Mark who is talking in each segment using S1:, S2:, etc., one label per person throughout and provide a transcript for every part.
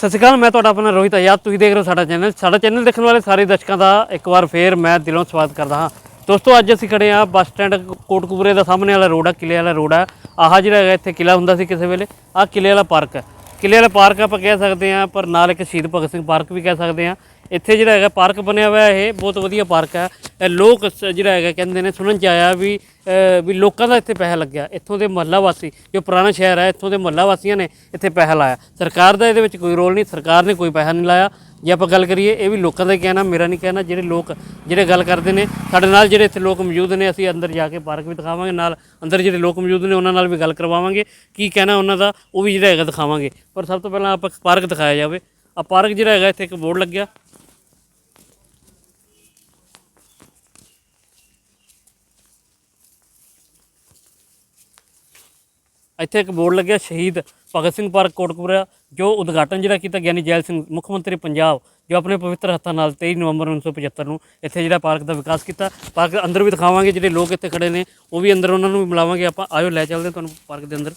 S1: ਸਤਿ ਸ਼੍ਰੀ ਅਕਾਲ, ਮੈਂ ਤੁਹਾਡਾ ਆਪਣਾ ਰੋਹਿਤ ਆਜ਼ਾਦ ਤੁਸੀਂ ਦੇਖ ਰਹੇ ਹੋ ਸਾਡਾ ਚੈਨਲ ਸਾਡਾ ਚੈਨਲ ਦੇਖਣ ਵਾਲੇ ਸਾਰੇ ਦਰਸ਼ਕਾਂ ਦਾ ਇੱਕ ਵਾਰ ਫੇਰ ਮੈਂ ਦਿਲੋਂ ਸਵਾਗਤ ਕਰਦਾ ਹਾਂ। ਦੋਸਤੋ, ਅੱਜ ਅਸੀਂ ਖੜੇ ਆ ਬੱਸ ਸਟੈਂਡ ਕੋਟਕਪੂਰੇ ਦਾ ਸਾਹਮਣੇ ਵਾਲਾ ਰੋਡ ਆ, ਕਿਲੇ ਵਾਲਾ ਰੋਡ ਆ। ਆਹ ਜਿਹੜਾ ਹੈਗਾ, ਇੱਥੇ ਕਿਲਾ ਹੁੰਦਾ ਸੀ ਕਿਸੇ ਵੇਲੇ। ਆਹ ਕਿਲੇ ਵਾਲਾ ਪਾਰਕ ਹੈ ਕਿਲੇ ਵਾਲਾ ਪਾਰਕ ਆਪਾਂ ਕਹਿ ਸਕਦੇ ਆ ਪਰ ਨਾਲ ਇੱਕ ਸ਼ਹੀਦ ਭਗਤ ਸਿੰਘ ਪਾਰਕ ਵੀ ਕਹਿ ਸਕਦੇ ਆ ਇੱਥੇ ਜਿਹੜਾ ਹੈਗਾ ਪਾਰਕ ਬਣਿਆ ਹੋਇਆ ਇਹ, ਬਹੁਤ ਵਧੀਆ ਪਾਰਕ ਹੈ। ਇਹ ਲੋਕ ਸ- ਜਿਹੜਾ ਹੈਗਾ ਕਹਿੰਦੇ ਨੇ ਸੁਣਨ ਚ ਆਇਆ ਵੀ ਵੀ ਲੋਕਾਂ ਦਾ ਇੱਥੇ ਪੈਸਾ ਲੱਗਿਆ। ਇੱਥੋਂ ਦੇ ਮਹੱਲਾ ਵਾਸੀ, ਜੋ ਪੁਰਾਣਾ ਸ਼ਹਿਰ ਹੈ, ਇੱਥੋਂ ਦੇ ਮਹੱਲਾ ਵਾਸੀਆਂ ਨੇ ਇੱਥੇ ਪੈਸਾ ਲਾਇਆ। ਸਰਕਾਰ ਦਾ ਇਹਦੇ ਵਿੱਚ ਕੋਈ ਰੋਲ ਨਹੀਂ, ਸਰਕਾਰ ਨੇ ਕੋਈ ਪੈਸਾ ਨਹੀਂ ਲਾਇਆ। ਜੇ ਆਪਾਂ ਗੱਲ ਕਰੀਏ, ਇਹ ਵੀ ਲੋਕਾਂ ਦਾ ਕਹਿਣਾ, ਮੇਰਾ ਨਹੀਂ ਕਹਿਣਾ, ਜਿਹੜੇ ਲੋਕ ਜਿਹੜੇ ਗੱਲ ਕਰਦੇ ਨੇ, ਸਾਡੇ ਨਾਲ ਜਿਹੜੇ ਇੱਥੇ ਲੋਕ ਮੌਜੂਦ ਨੇ, ਅਸੀਂ ਅੰਦਰ ਜਾ ਕੇ ਪਾਰਕ ਵੀ ਦਿਖਾਵਾਂਗੇ, ਨਾਲ ਅੰਦਰ ਜਿਹੜੇ ਲੋਕ ਮੌਜੂਦ ਨੇ, ਉਹਨਾਂ ਨਾਲ ਵੀ ਗੱਲ ਕਰਵਾਵਾਂਗੇ। ਕੀ ਕਹਿਣਾ ਉਹਨਾਂ ਦਾ, ਉਹ ਵੀ ਜਿਹੜਾ ਹੈਗਾ ਦਿਖਾਵਾਂਗੇ। ਪਰ ਸਭ ਤੋਂ ਪਹਿਲਾਂ ਆਪਾਂ ਪਾਰਕ ਦਿਖਾਇਆ ਜਾਵੇ। ਆ ਪਾਰਕ ਜਿਹੜਾ ਹੈਗਾ, ਇੱਥੇ ਇੱਕ ਬੋਰਡ ਲੱਗਿਆ। ਇੱਥੇ ਇੱਕ ਬੋਰਡ ਲੱਗਿਆ ਸ਼ਹੀਦ ਭਗਤ ਸਿੰਘ ਪਾਰਕ ਕੋਟਕਪੂਰਾ, ਜੋ ਉਦਘਾਟਨ ਜਿਹੜਾ ਕੀਤਾ ਗਿਆਨੀ ਜੈਲ ਸਿੰਘ, ਮੁੱਖ ਮੰਤਰੀ ਪੰਜਾਬ, ਜੋ ਆਪਣੇ ਪਵਿੱਤਰ ਹੱਥਾਂ ਨਾਲ 23 ਨਵੰਬਰ 1975 ਨੂੰ ਇੱਥੇ ਜਿਹੜਾ ਪਾਰਕ ਦਾ ਵਿਕਾਸ ਕੀਤਾ। ਪਾਰਕ ਦੇ ਅੰਦਰ ਵੀ ਦਿਖਾਵਾਂਗੇ, ਜਿਹੜੇ ਲੋਕ ਇੱਥੇ ਖੜੇ ਨੇ, ਉਹ ਵੀ ਅੰਦਰ ਉਹਨਾਂ ਨੂੰ ਵੀ ਮਿਲਾਵਾਂਗੇ। ਆਪਾਂ ਆਇਓ, ਲੈ ਚੱਲਦੇ ਹਾਂ ਤੁਹਾਨੂੰ ਪਾਰਕ ਦੇ ਅੰਦਰ।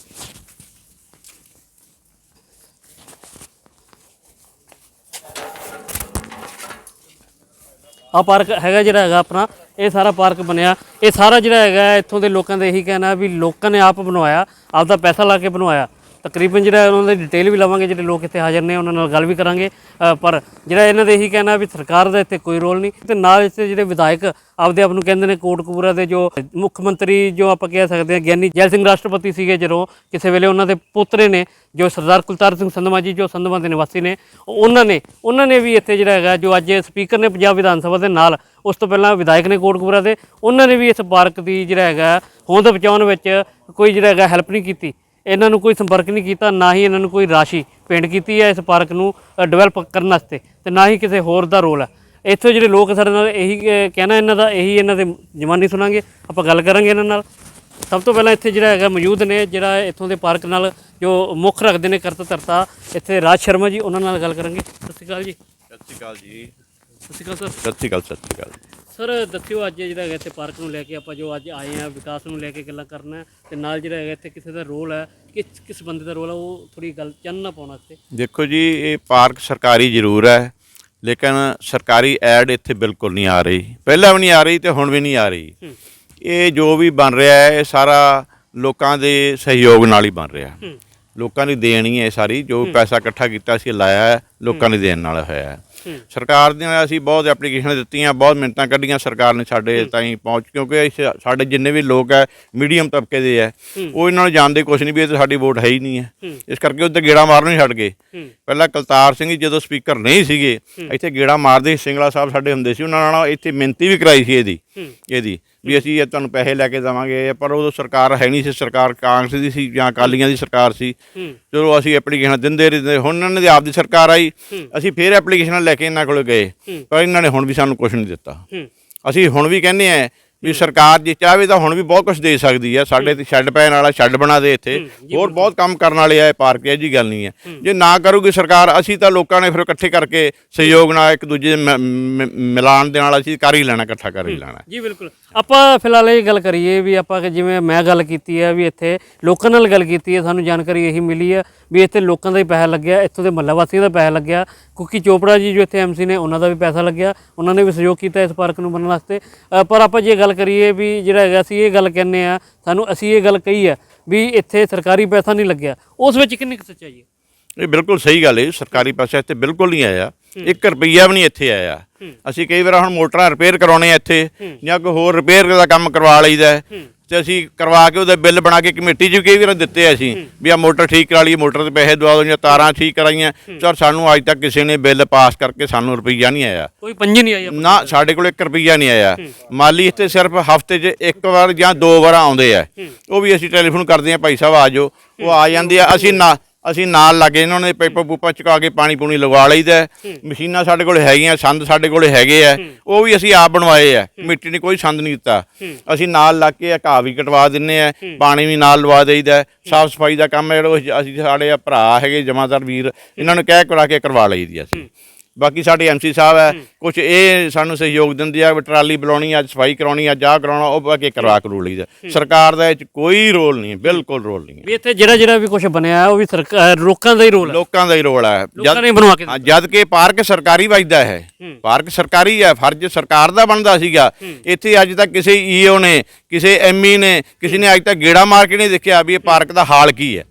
S1: ਆ ਪਾਰਕ ਹੈਗਾ ਜਿਹੜਾ ਹੈਗਾ ਆਪਣਾ ਇਹ ਸਾਰਾ ਪਾਰਕ ਬਣਿਆ। ਇਹ ਸਾਰਾ ਜਿਹੜਾ ਹੈਗਾ, ਇੱਥੋਂ ਦੇ ਲੋਕਾਂ ਦਾ ਇਹੀ ਕਹਿਣਾ ਵੀ ਲੋਕਾਂ ਨੇ ਆਪ ਬਣਵਾਇਆ, ਆਪਦਾ ਪੈਸਾ ਲਾ ਕੇ ਬਣਵਾਇਆ। ਤਕਰੀਬਨ ਜਿਹੜਾ ਉਹਨਾਂ ਦੀ ਡਿਟੇਲ ਵੀ ਲਵਾਂਗੇ, ਜਿਹੜੇ ਲੋਕ ਇੱਥੇ ਹਾਜ਼ਰ ਨੇ, ਉਹਨਾਂ ਨਾਲ ਗੱਲ ਵੀ ਕਰਾਂਗੇ। ਪਰ ਜਿਹੜਾ ਇਹਨਾਂ ਦੇ ਇਹੀ ਕਹਿਣਾ ਵੀ ਸਰਕਾਰ ਦਾ ਇੱਥੇ ਕੋਈ ਰੋਲ ਨਹੀਂ। ਤੇ ਨਾਲ ਇੱਥੇ ਜਿਹੜੇ ਵਿਧਾਇਕ ਆਪਦੇ ਆਪ ਨੂੰ ਕਹਿੰਦੇ ਨੇ, ਕੋਟਕਪੂਰਾ ਦੇ ਜੋ ਮੁੱਖ ਮੰਤਰੀ ਜੋ ਆਪਾਂ ਕਹਿ ਸਕਦੇ ਹਾਂ, ਗਿਆਨੀ ਜੈਲ ਸਿੰਘ ਰਾਸ਼ਟਰਪਤੀ ਸੀਗੇ ਜਦੋਂ ਕਿਸੇ ਵੇਲੇ ਉਹਨਾਂ ਦੇ ਪੁੱਤਰੇ ਨੇ, ਜੋ ਸਰਦਾਰ ਕੁਲਤਾਰ ਸਿੰਘ ਸੰਧਮਾ ਜੀ, ਜੋ ਸੰਧਮਾ ਦੇ ਨਿਵਾਸੀ ਨੇ, ਉਹਨਾਂ ਨੇ ਉਹਨਾਂ ਨੇ ਵੀ ਇੱਥੇ ਜਿਹੜਾ ਹੈਗਾ, ਜੋ ਅੱਜ ਸਪੀਕਰ ਨੇ ਪੰਜਾਬ ਵਿਧਾਨ ਸਭਾ ਦੇ ਨਾਲ, ਉਸ ਤੋਂ ਪਹਿਲਾਂ ਵਿਧਾਇਕ ਨੇ ਕੋਟਕਪੂਰਾ ਦੇ, ਉਹਨਾਂ ਨੇ ਵੀ ਇਸ ਪਾਰਕ ਦੀ ਜਿਹੜਾ ਹੈਗਾ, ਹੋਂਦ ਬਚਾਉਣ ਵਿੱਚ ਕੋਈ ਜਿਹੜਾ ਹੈਗਾ ਹੈਲਪ ਨਹੀਂ ਕੀਤੀ। ਇਹਨਾਂ ਨੂੰ ਕੋਈ ਸੰਪਰਕ ਨਹੀਂ ਕੀਤਾ ਨਾ ਹੀ ਇਹਨਾਂ ਨੂੰ ਕੋਈ ਰਾਸ਼ੀ ਪੇਂਟ ਕੀਤੀ ਹੈ ਇਸ ਪਾਰਕ ਨੂੰ ਡਿਵੈਲਪ ਕਰਨ ਵਾਸਤੇ ਤੇ ਨਾ ਹੀ ਕਿਸੇ ਹੋਰ ਦਾ ਰੋਲ ਹੈ। ਇੱਥੇ ਜਿਹੜੇ ਲੋਕ ਸਾਡੇ ਨਾਲ ਇਹੀ ਕਹਿਣਾ ਇਹਨਾਂ ਦਾ ਇਹੀ ਇਹਨਾਂ ਦੇ ਜਵਾਨੀ ਸੁਣਾਂਗੇ। ਆਪਾਂ ਗੱਲ ਕਰਾਂਗੇ ਇਹਨਾਂ ਨਾਲ। ਸਭ ਤੋਂ ਪਹਿਲਾਂ ਇੱਥੇ ਜਿਹੜਾ ਹੈਗਾ ਮੌਜੂਦ ਨੇ ਜਿਹੜਾ ਇੱਥੋਂ ਦੇ ਪਾਰਕ ਨਾਲ ਜੋ ਮੁੱਖ ਰੱਖਦੇ ਨੇ ਕਰਤਾ ਧਰਤਾ ਇੱਥੇ ਰਾਜ ਸ਼ਰਮਾ ਜੀ ਉਹਨਾਂ ਨਾਲ ਗੱਲ ਕਰਾਂਗੇ। ਸਤਿ ਸ਼੍ਰੀ ਅਕਾਲ ਜੀ।
S2: ਸਤਿ ਸ਼੍ਰੀ ਅਕਾਲ ਜੀ।
S1: ਸਤਿ ਸ਼੍ਰੀ ਅਕਾਲ ਸਰ।
S2: ਸਤਿ ਸ਼੍ਰੀ ਅਕਾਲ ਸਤਿ ਸ਼੍ਰੀ ਅਕਾਲ।
S1: ਸਰ ਦੱਸਿਓ ਅੱਜ ਜਿਹੜਾ ਹੈਗਾ ਇੱਥੇ ਪਾਰਕ ਨੂੰ ਲੈ ਕੇ ਆਪਾਂ ਜੋ ਅੱਜ ਆਏ ਆ ਵਿਕਾਸ ਨੂੰ ਲੈ ਕੇ ਗੱਲਾਂ ਕਰਨਾ ਹੈ ਤੇ ਨਾਲ ਜਿਹੜਾ ਹੈਗਾ ਇੱਥੇ ਕਿਸੇ ਦਾ ਰੋਲ ਹੈ ਕਿਸ ਕਿਸ ਬੰਦੇ ਦਾ ਰੋਲ ਹੈ ਉਹ ਥੋੜੀ ਗੱਲ ਚਾਨਣਾ ਪਾਉਣਾ ਇੱਥੇ
S2: ਦੇਖੋ ਜੀ ਇਹ ਪਾਰਕ ਸਰਕਾਰੀ ਜ਼ਰੂਰ ਹੈ ਲੇਕਿਨ ਸਰਕਾਰੀ ਐਡ ਇੱਥੇ ਬਿਲਕੁਲ ਨਹੀਂ ਆ ਰਹੀ। ਪਹਿਲਾਂ ਵੀ ਨਹੀਂ ਆ ਰਹੀ ਤੇ ਹੁਣ ਵੀ ਨਹੀਂ ਆ ਰਹੀ। ਇਹ ਜੋ ਵੀ ਬਣ ਰਿਹਾ ਹੈ ਇਹ ਸਾਰਾ ਲੋਕਾਂ ਦੇ ਸਹਿਯੋਗ ਨਾਲ ਹੀ ਬਣ ਰਿਹਾ। ਲੋਕਾਂ ਦੀ ਦੇਣ ਹੀ ਹੈ ਸਾਰੀ ਜੋ ਪੈਸਾ ਇਕੱਠਾ ਕੀਤਾ ਸੀ ਲਾਇਆ ਹੈ ਲੋਕਾਂ ਦੀ ਦੇਣ ਨਾਲ ਹੋਇਆ ਹੂੰ। ਸਰਕਾਰ ਦੀਆਂ ਅਸੀਂ ਬਹੁਤ ਐਪਲੀਕੇਸ਼ਨ ਦਿੱਤੀਆਂ ਬਹੁਤ ਮਿੰਟਾਂ ਕੱਢੀਆਂ ਸਰਕਾਰ ਨੇ ਸਾਡੇ ਤਾਈਂ ਪਹੁੰਚ ਕਿਉਂਕਿ ਸਾਡੇ ਜਿੰਨੇ ਵੀ ਲੋਕ ਹੈ ਮੀਡੀਅਮ ਤਬਕੇ ਦੇ ਹੈ। ਉਹ ਇਹਨਾਂ ਨੂੰ ਜਾਣਦੇ ਕੁਛ ਨਹੀਂ ਵੀ ਇਹ ਤਾਂ ਸਾਡੀ ਵੋਟ ਹੈ ਹੀ ਨਹੀਂ ਹੈ। ਇਸ ਕਰਕੇ ਉੱਤੇ ਗੇੜਾ ਮਾਰਨੋਂ ਹੀ ਛੱਡ ਗਏ। ਪਹਿਲਾਂ ਕਲਤਾਰ ਸਿੰਘ ਜਦੋਂ ਸਪੀਕਰ ਨਹੀਂ ਸੀਗੇ ਇੱਥੇ ਗੇੜਾ ਮਾਰਦੇ ਸੀ, ਸਿੰਗਲਾ ਸਾਹਿਬ ਸਾਡੇ ਹੁੰਦੇ ਸੀ ਉਹਨਾਂ ਨਾਲ ਇੱਥੇ ਮਿਹਨਤੀ ਵੀ ਕਰਾਈ ਸੀ ਇਹਦੀ ਇਹਦੀ। ਵੀ ਅਸੀਂ ਇਹ ਤੁਹਾਨੂੰ ਪੈਸੇ ਲੈ ਕੇ ਦੇਵਾਂਗੇ ਪਰ ਉਦੋਂ ਸਰਕਾਰ ਹੈ ਨਹੀਂ ਸੀ ਸਰਕਾਰ ਕਾਂਗਰਸ ਦੀ ਸੀ ਜਾਂ ਅਕਾਲੀਆਂ ਦੀ ਸਰਕਾਰ ਸੀ। ਚਲੋ ਅਸੀਂ ਐਪਲੀਕੇਸ਼ਨ ਦਿੰਦੇ ਰਹਿੰਦੇ ਹੁਣ ਇਹਨਾਂ ਦੀ ਆਪਦੀ ਸਰਕਾਰ ਆਈ। ਅਸੀਂ ਫੇਰ ਐਪਲੀਕੇਸ਼ਨਾਂ ਲੈ ਕੇ ਇਹਨਾਂ ਕੋਲ ਗਏ। ਪਰ ਇਹਨਾਂ ਨੇ ਹੁਣ ਵੀ ਸਾਨੂੰ ਕੁਝ ਨਹੀਂ ਦਿੱਤਾ। ਅਸੀਂ ਹੁਣ ਵੀ ਕਹਿੰਦੇ ਆ ਵੀ ਸਰਕਾਰ ਜੇ ਚਾਹਵੇ ਤਾਂ ਹੁਣ ਵੀ ਬਹੁਤ ਕੁਝ ਦੇ ਸਕਦੀ ਹੈ। ਸਾਡੇ ਤੇ ਛੱਡ ਪੈਣ ਵਾਲਾ ਛੱਡ ਬਣਾ ਦੇ ਇੱਥੇ। ਹੋਰ ਬਹੁਤ ਕੰਮ ਕਰਨ ਵਾਲੇ ਆ ਇਹ ਪਾਰਕ ਇਹ ਜੀ ਗੱਲ ਨਹੀਂ ਹੈ। ਜੇ ਨਾ ਕਰੂਗੀ ਸਰਕਾਰ ਅਸੀਂ ਤਾਂ ਲੋਕਾਂ ਨੇ ਫਿਰ ਇਕੱਠੇ ਕਰਕੇ ਸਹਿਯੋਗ ਨਾਲ ਇੱਕ ਦੂਜੇ ਦੇ ਮ- ਮ- ਮਿਲਾਣ ਦੇ ਨਾਲ ਅਸੀਂ ਕਰ ਹੀ ਲੈਣਾ ਇਕੱਠਾ ਕਰ ਹੀ ਲੈਣਾ।
S1: ਜੀ ਬਿਲਕੁਲ। ਆਪਾਂ ਫਿਲਹਾਲ ਇਹ ਗੱਲ ਕਰੀਏ ਵੀ ਆਪਾਂ ਜਿਵੇਂ ਮੈਂ ਗੱਲ ਕੀਤੀ ਹੈ ਵੀ ਇੱਥੇ ਲੋਕਾਂ ਨਾਲ ਗੱਲ ਕੀਤੀ ਹੈ ਸਾਨੂੰ ਜਾਣਕਾਰੀ ਇਹੀ ਮਿਲੀ ਹੈ ਵੀ ਇੱਥੇ ਲੋਕਾਂ ਦਾ ਹੀ ਪੈਸਾ ਲੱਗਿਆ ਇੱਥੋਂ ਦੇ ਮਹੱਲਾ ਵਾਸੀਆਂ ਦਾ ਪੈਸਾ ਲੱਗਿਆ ਕੁੱਕੀ ਚੋਪੜਾ ਜੀ ਜੋ ਇੱਥੇ ਐਮਸੀ ਨੇ ਉਹਨਾਂ ਦਾ ਵੀ ਪੈਸਾ ਲੱਗਿਆ ਉਹਨਾਂ ਨੇ ਵੀ ਸਹਿਯੋਗ ਕੀਤਾ ਇਸ ਪਾਰਕ ਨੂੰ ਬਣਨ ਵਾਸਤੇ। ਪਰ ਆਪਾਂ ਜੇ ਗੱਲ ਕਰੀਏ ਵੀ ਜਿਹੜਾ ਹੈਗਾ ਅਸੀਂ ਇਹ ਗੱਲ ਕਹਿੰਨੇ ਆ ਸਾਨੂੰ ਅਸੀਂ ਇਹ ਗੱਲ ਕਹੀ ਹੈ ਵੀ ਇੱਥੇ ਸਰਕਾਰੀ ਪੈਸਾ ਨਹੀਂ ਲੱਗਿਆ। ਉਸ ਵਿੱਚ ਕਿੰਨੀ ਕੁ ਸੱਚਾਈ ਹੈ?
S2: ਇਹ ਬਿਲਕੁਲ ਸਹੀ ਗੱਲ ਹੈ ਸਰਕਾਰੀ ਪੈਸਾ ਇੱਥੇ ਬਿਲਕੁਲ ਨਹੀਂ ਆਇਆ। 1 ਰੁਪਈਆ ਵੀ ਨਹੀਂ ਇੱਥੇ ਆਇਆ। ਅਸੀਂ ਕਈ ਵਾਰ ਹੁਣ ਮੋਟਰਾਂ ਰਿਪੇਅਰ ਕਰਾਉਣੇ ਆ ਇੱਥੇ ਜਾਂ ਕੋਈ ਹੋਰ ਰਿਪੇਅਰ ਦਾ ਕੰਮ ਕਰਵਾ ਲਈਦਾ ਤੇ ਅਸੀਂ ਕਰਵਾ ਕੇ ਉਹਦਾ ਬਿੱਲ ਬਣਾ ਕੇ ਕਮੇਟੀ 'ਚ ਵੀ ਕਈ ਵਾਰ ਦਿੱਤੇ ਆ ਅਸੀਂ ਵੀ ਆ ਮੋਟਰ ਠੀਕ ਕਰਾ ਲਈ ਮੋਟਰ ਦੇ ਪੈਸੇ ਦਵਾ ਦਿਓ ਜਾਂ ਤਾਰਾਂ ਠੀਕ ਕਰਾਈਆਂ। ਸਰ ਸਾਨੂੰ ਅੱਜ ਤੱਕ ਕਿਸੇ ਨੇ ਬਿੱਲ ਪਾਸ ਕਰਕੇ ਸਾਨੂੰ ਰੁਪਈਆ ਨਹੀਂ ਆਇਆ।
S1: ਕੋਈ ਪੰਜੀ ਨਹੀਂ ਆਈ
S2: ਨਾ ਸਾਡੇ ਕੋਲ 1 ਰੁਪਈਆ ਨਹੀਂ ਆਇਆ। ਮਾਲੀ ਇੱਥੇ ਸਿਰਫ ਹਫ਼ਤੇ 'ਚ ਇੱਕ ਵਾਰ ਜਾਂ ਦੋ ਵਾਰ ਆਉਂਦੇ ਆ। ਉਹ ਵੀ ਅਸੀਂ ਟੈਲੀਫੋਨ ਕਰਦੇ ਆ ਭਾਈ ਸਾਹਿਬ ਆ ਜਾਓ। ਉਹ ਆ ਜਾਂਦੇ ਆ ਅਸੀਂ ਨਾ ਅਸੀਂ ਨਾਲ ਲੱਗੇ ਇਹਨਾਂ ਨੇ ਪੈਪਾ ਪੂਪਾ ਚੁਕਾ ਕੇ ਪਾਣੀ ਪੂਣੀ ਲਗਵਾ ਲਈਦਾ। ਮਸ਼ੀਨਾਂ ਸਾਡੇ ਕੋਲ ਹੈਗੀਆਂ ਸੰਦ ਸਾਡੇ ਕੋਲ ਹੈਗੇ ਆ। ਉਹ ਵੀ ਅਸੀਂ ਆਪ ਬਣਵਾਏ ਆ। ਮਿੱਟੀ ਨੇ ਕੋਈ ਸੰਦ ਨਹੀਂ ਦਿੱਤਾ। ਅਸੀਂ ਨਾਲ ਲੱਗ ਕੇ ਘਾਹ ਵੀ ਕਟਵਾ ਦਿੰਨੇ ਆ ਪਾਣੀ ਵੀ ਨਾਲ ਲਵਾ ਦੇਈਦਾ ਸਾਫ਼ ਸਫ਼ਾਈ ਦਾ ਕੰਮ ਹੈ ਜਿਹੜਾ ਅਸੀਂ ਸਾਡੇ ਆ ਭਰਾ ਹੈਗੇ ਜਮਾਦਾਰ ਵੀਰ ਇਹਨਾਂ ਨੂੰ ਕਹਿ ਕਰਾ ਕੇ ਕਰਵਾ ਲਈਦੀ ਅਸੀਂ। ਬਾਕੀ ਸਾਡੇ ਐਮਸੀ ਸਾਹਿਬ ਹੈ ਕੁਝ ਇਹ ਸਾਨੂੰ ਸਹਿਯੋਗ ਦਿੰਦੇ ਆ ਵੀ ਟਰਾਲੀ ਬੁਲਾਉਣੀ ਆ ਸਫ਼ਾਈ ਕਰਾਉਣੀ ਆ ਜਾ ਕਰਾਉਣਾ ਉਹ ਬਾਕੀ ਕਰਵਾ ਕਰੂ ਲਈਦਾ ਸਰਕਾਰ ਦਾ ਇਹ 'ਚ ਕੋਈ ਰੋਲ ਨਹੀਂ ਬਿਲਕੁਲ ਰੋਲ ਨਹੀਂ
S1: ਵੀ ਇੱਥੇ ਜਿਹੜਾ ਜਿਹੜਾ ਵੀ ਕੁਝ ਬਣਿਆ ਉਹ ਵੀ ਸਰਕਾਰ ਲੋਕਾਂ ਦਾ ਹੀ ਰੋਲ ਹੈ।
S2: ਲੋਕਾਂ ਦਾ ਹੀ ਰੋਲ ਹੈ।
S1: ਲੋਕਾਂ ਨੇ ਬਣਵਾ ਕੇ
S2: ਹਾਂ, ਜਦ ਕਿ ਪਾਰਕ ਸਰਕਾਰੀ ਵੱਜਦਾ ਹੈ। ਪਾਰਕ ਸਰਕਾਰੀ ਹੈ ਫਰਜ਼ ਸਰਕਾਰ ਦਾ ਬਣਦਾ ਸੀਗਾ। ਇੱਥੇ ਅੱਜ ਤੱਕ ਕਿਸੇ ਈਓ ਨੇ ਕਿਸੇ ਐਮਈ ਨੇ ਕਿਸੇ ਨੇ ਅੱਜ ਤੱਕ ਗੇੜਾ ਮਾਰ ਕੇ ਨਹੀਂ ਦੇਖਿਆ ਵੀ ਇਹ ਪਾਰਕ ਦਾ ਹਾਲ ਕੀ ਹੈ।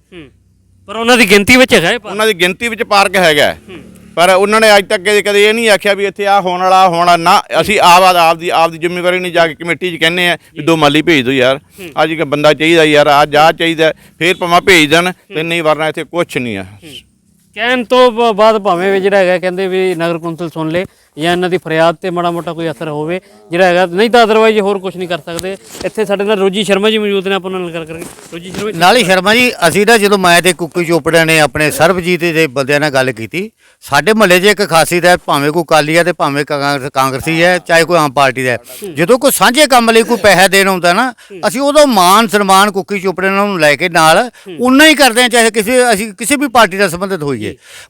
S1: ਪਰ ਉਹਨਾਂ ਦੀ ਗਿਣਤੀ ਵਿੱਚ ਹੈਗਾ।
S2: ਉਹਨਾਂ ਦੀ ਗਿਣਤੀ ਵਿੱਚ ਪਾਰਕ ਹੈਗਾ। ਪਰ ਉਹਨਾਂ ਨੇ ਅੱਜ ਤੱਕ ਕਦੇ ਕਦੇ ਇਹ ਨਹੀਂ ਆਖਿਆ ਵੀ ਇੱਥੇ ਆ ਹੋਣ ਵਾਲਾ ਹੋਣਾ ਨਾ ਅਸੀਂ ਆਪ ਆਪ ਦੀ ਆਪ ਦੀ ਜ਼ਿੰਮੇਵਾਰੀ ਨਹੀਂ ਜਾ ਕੇ ਕਮੇਟੀ 'ਚ ਕਹਿੰਨੇ ਆ ਵੀ ਦੋ ਮਾਲੀ ਭੇਜ ਦਿਓ ਯਾਰ। ਅੱਜ ਇੱਕ ਬੰਦਾ ਚਾਹੀਦਾ ਯਾਰ ਆ ਜਾ ਚਾਹੀਦਾ ਫੇਰ ਭਾਵੇਂ ਭੇਜ ਦੇਣ ਤੇ ਨਹੀਂ ਵਰਨਾ ਇੱਥੇ ਕੁਝ ਨਹੀਂ ਆ।
S1: ਕਹਿਣ ਤੋਂ ਬ- ਬਾਅਦ ਭਾਵੇਂ ਵੀ ਜਿਹੜਾ ਹੈਗਾ ਕਹਿੰਦੇ ਵੀ ਨਗਰ ਕੌਂਸਲ ਸੁਣ ਲੇ ਜਾਂ ਇਹਨਾਂ ਦੀ ਫਰਿਆਦ ਤੇ ਮਾੜਾ ਮੋਟਾ ਕੋਈ ਅਸਰ ਹੋਵੇ ਜਿਹੜਾ ਹੈਗਾ ਨਹੀਂ ਤਾਂ ਅਦਰਵਾਈਜ਼ ਹੋਰ ਕੁਝ ਨਹੀਂ ਕਰ ਸਕਦੇ। ਇੱਥੇ ਸਾਡੇ ਨਾਲ ਰੋਜੀ ਸ਼ਰਮਾ ਜੀ ਮੌਜੂਦ ਨੇ ਆਪਾਂ ਉਹਨਾਂ ਨਾਲ ਗੱਲ ਕਰਾਂਗੇ। ਰੋਜੀ ਸ਼ਰਮਾ ਜੀ।
S3: ਨਾਲੇ ਸ਼ਰਮਾ ਜੀ ਅਸੀਂ ਨਾ ਜਦੋਂ ਮੈਂ ਤੇ ਕੁੱਕੀ ਚੋਪੜਾ ਨੇ ਆਪਣੇ ਸਰਬਜੀਤ ਦੇ ਬੰਦਿਆਂ ਨਾਲ ਗੱਲ ਕੀਤੀ ਸਾਡੇ ਮਹੱਲੇ 'ਚ ਇੱਕ ਖਾਸੀਅਤ ਹੈ ਭਾਵੇਂ ਕੋਈ ਕਾਲੀ ਹੈ ਤੇ ਭਾਵੇਂ ਕਾਂਗਰਸ ਕਾਂਗਰਸੀ ਹੈ ਚਾਹੇ ਕੋਈ ਆਮ ਪਾਰਟੀ ਦਾ ਹੈ। ਜਦੋਂ ਕੋਈ ਸਾਂਝੇ ਕੰਮ ਲਈ ਕੋਈ ਪੈਸਾ ਦੇਣ ਹੁੰਦਾ ਨਾ ਅਸੀਂ ਉਦੋਂ ਮਾਨ ਸਨਮਾਨ ਕੁੱਕੀ ਚੋਪੜੇ ਨੂੰ ਲੈ ਕੇ ਨਾਲ ਉਨਾ ਹੀ ਕਰਦੇ ਹਾਂ ਚਾਹੇ ਕਿਸੇ ਅਸੀਂ ਕਿਸੇ ਵੀ ਪਾਰਟੀ ਨਾਲ ਸੰਬੰਧਿਤ ਹੋਈਏ।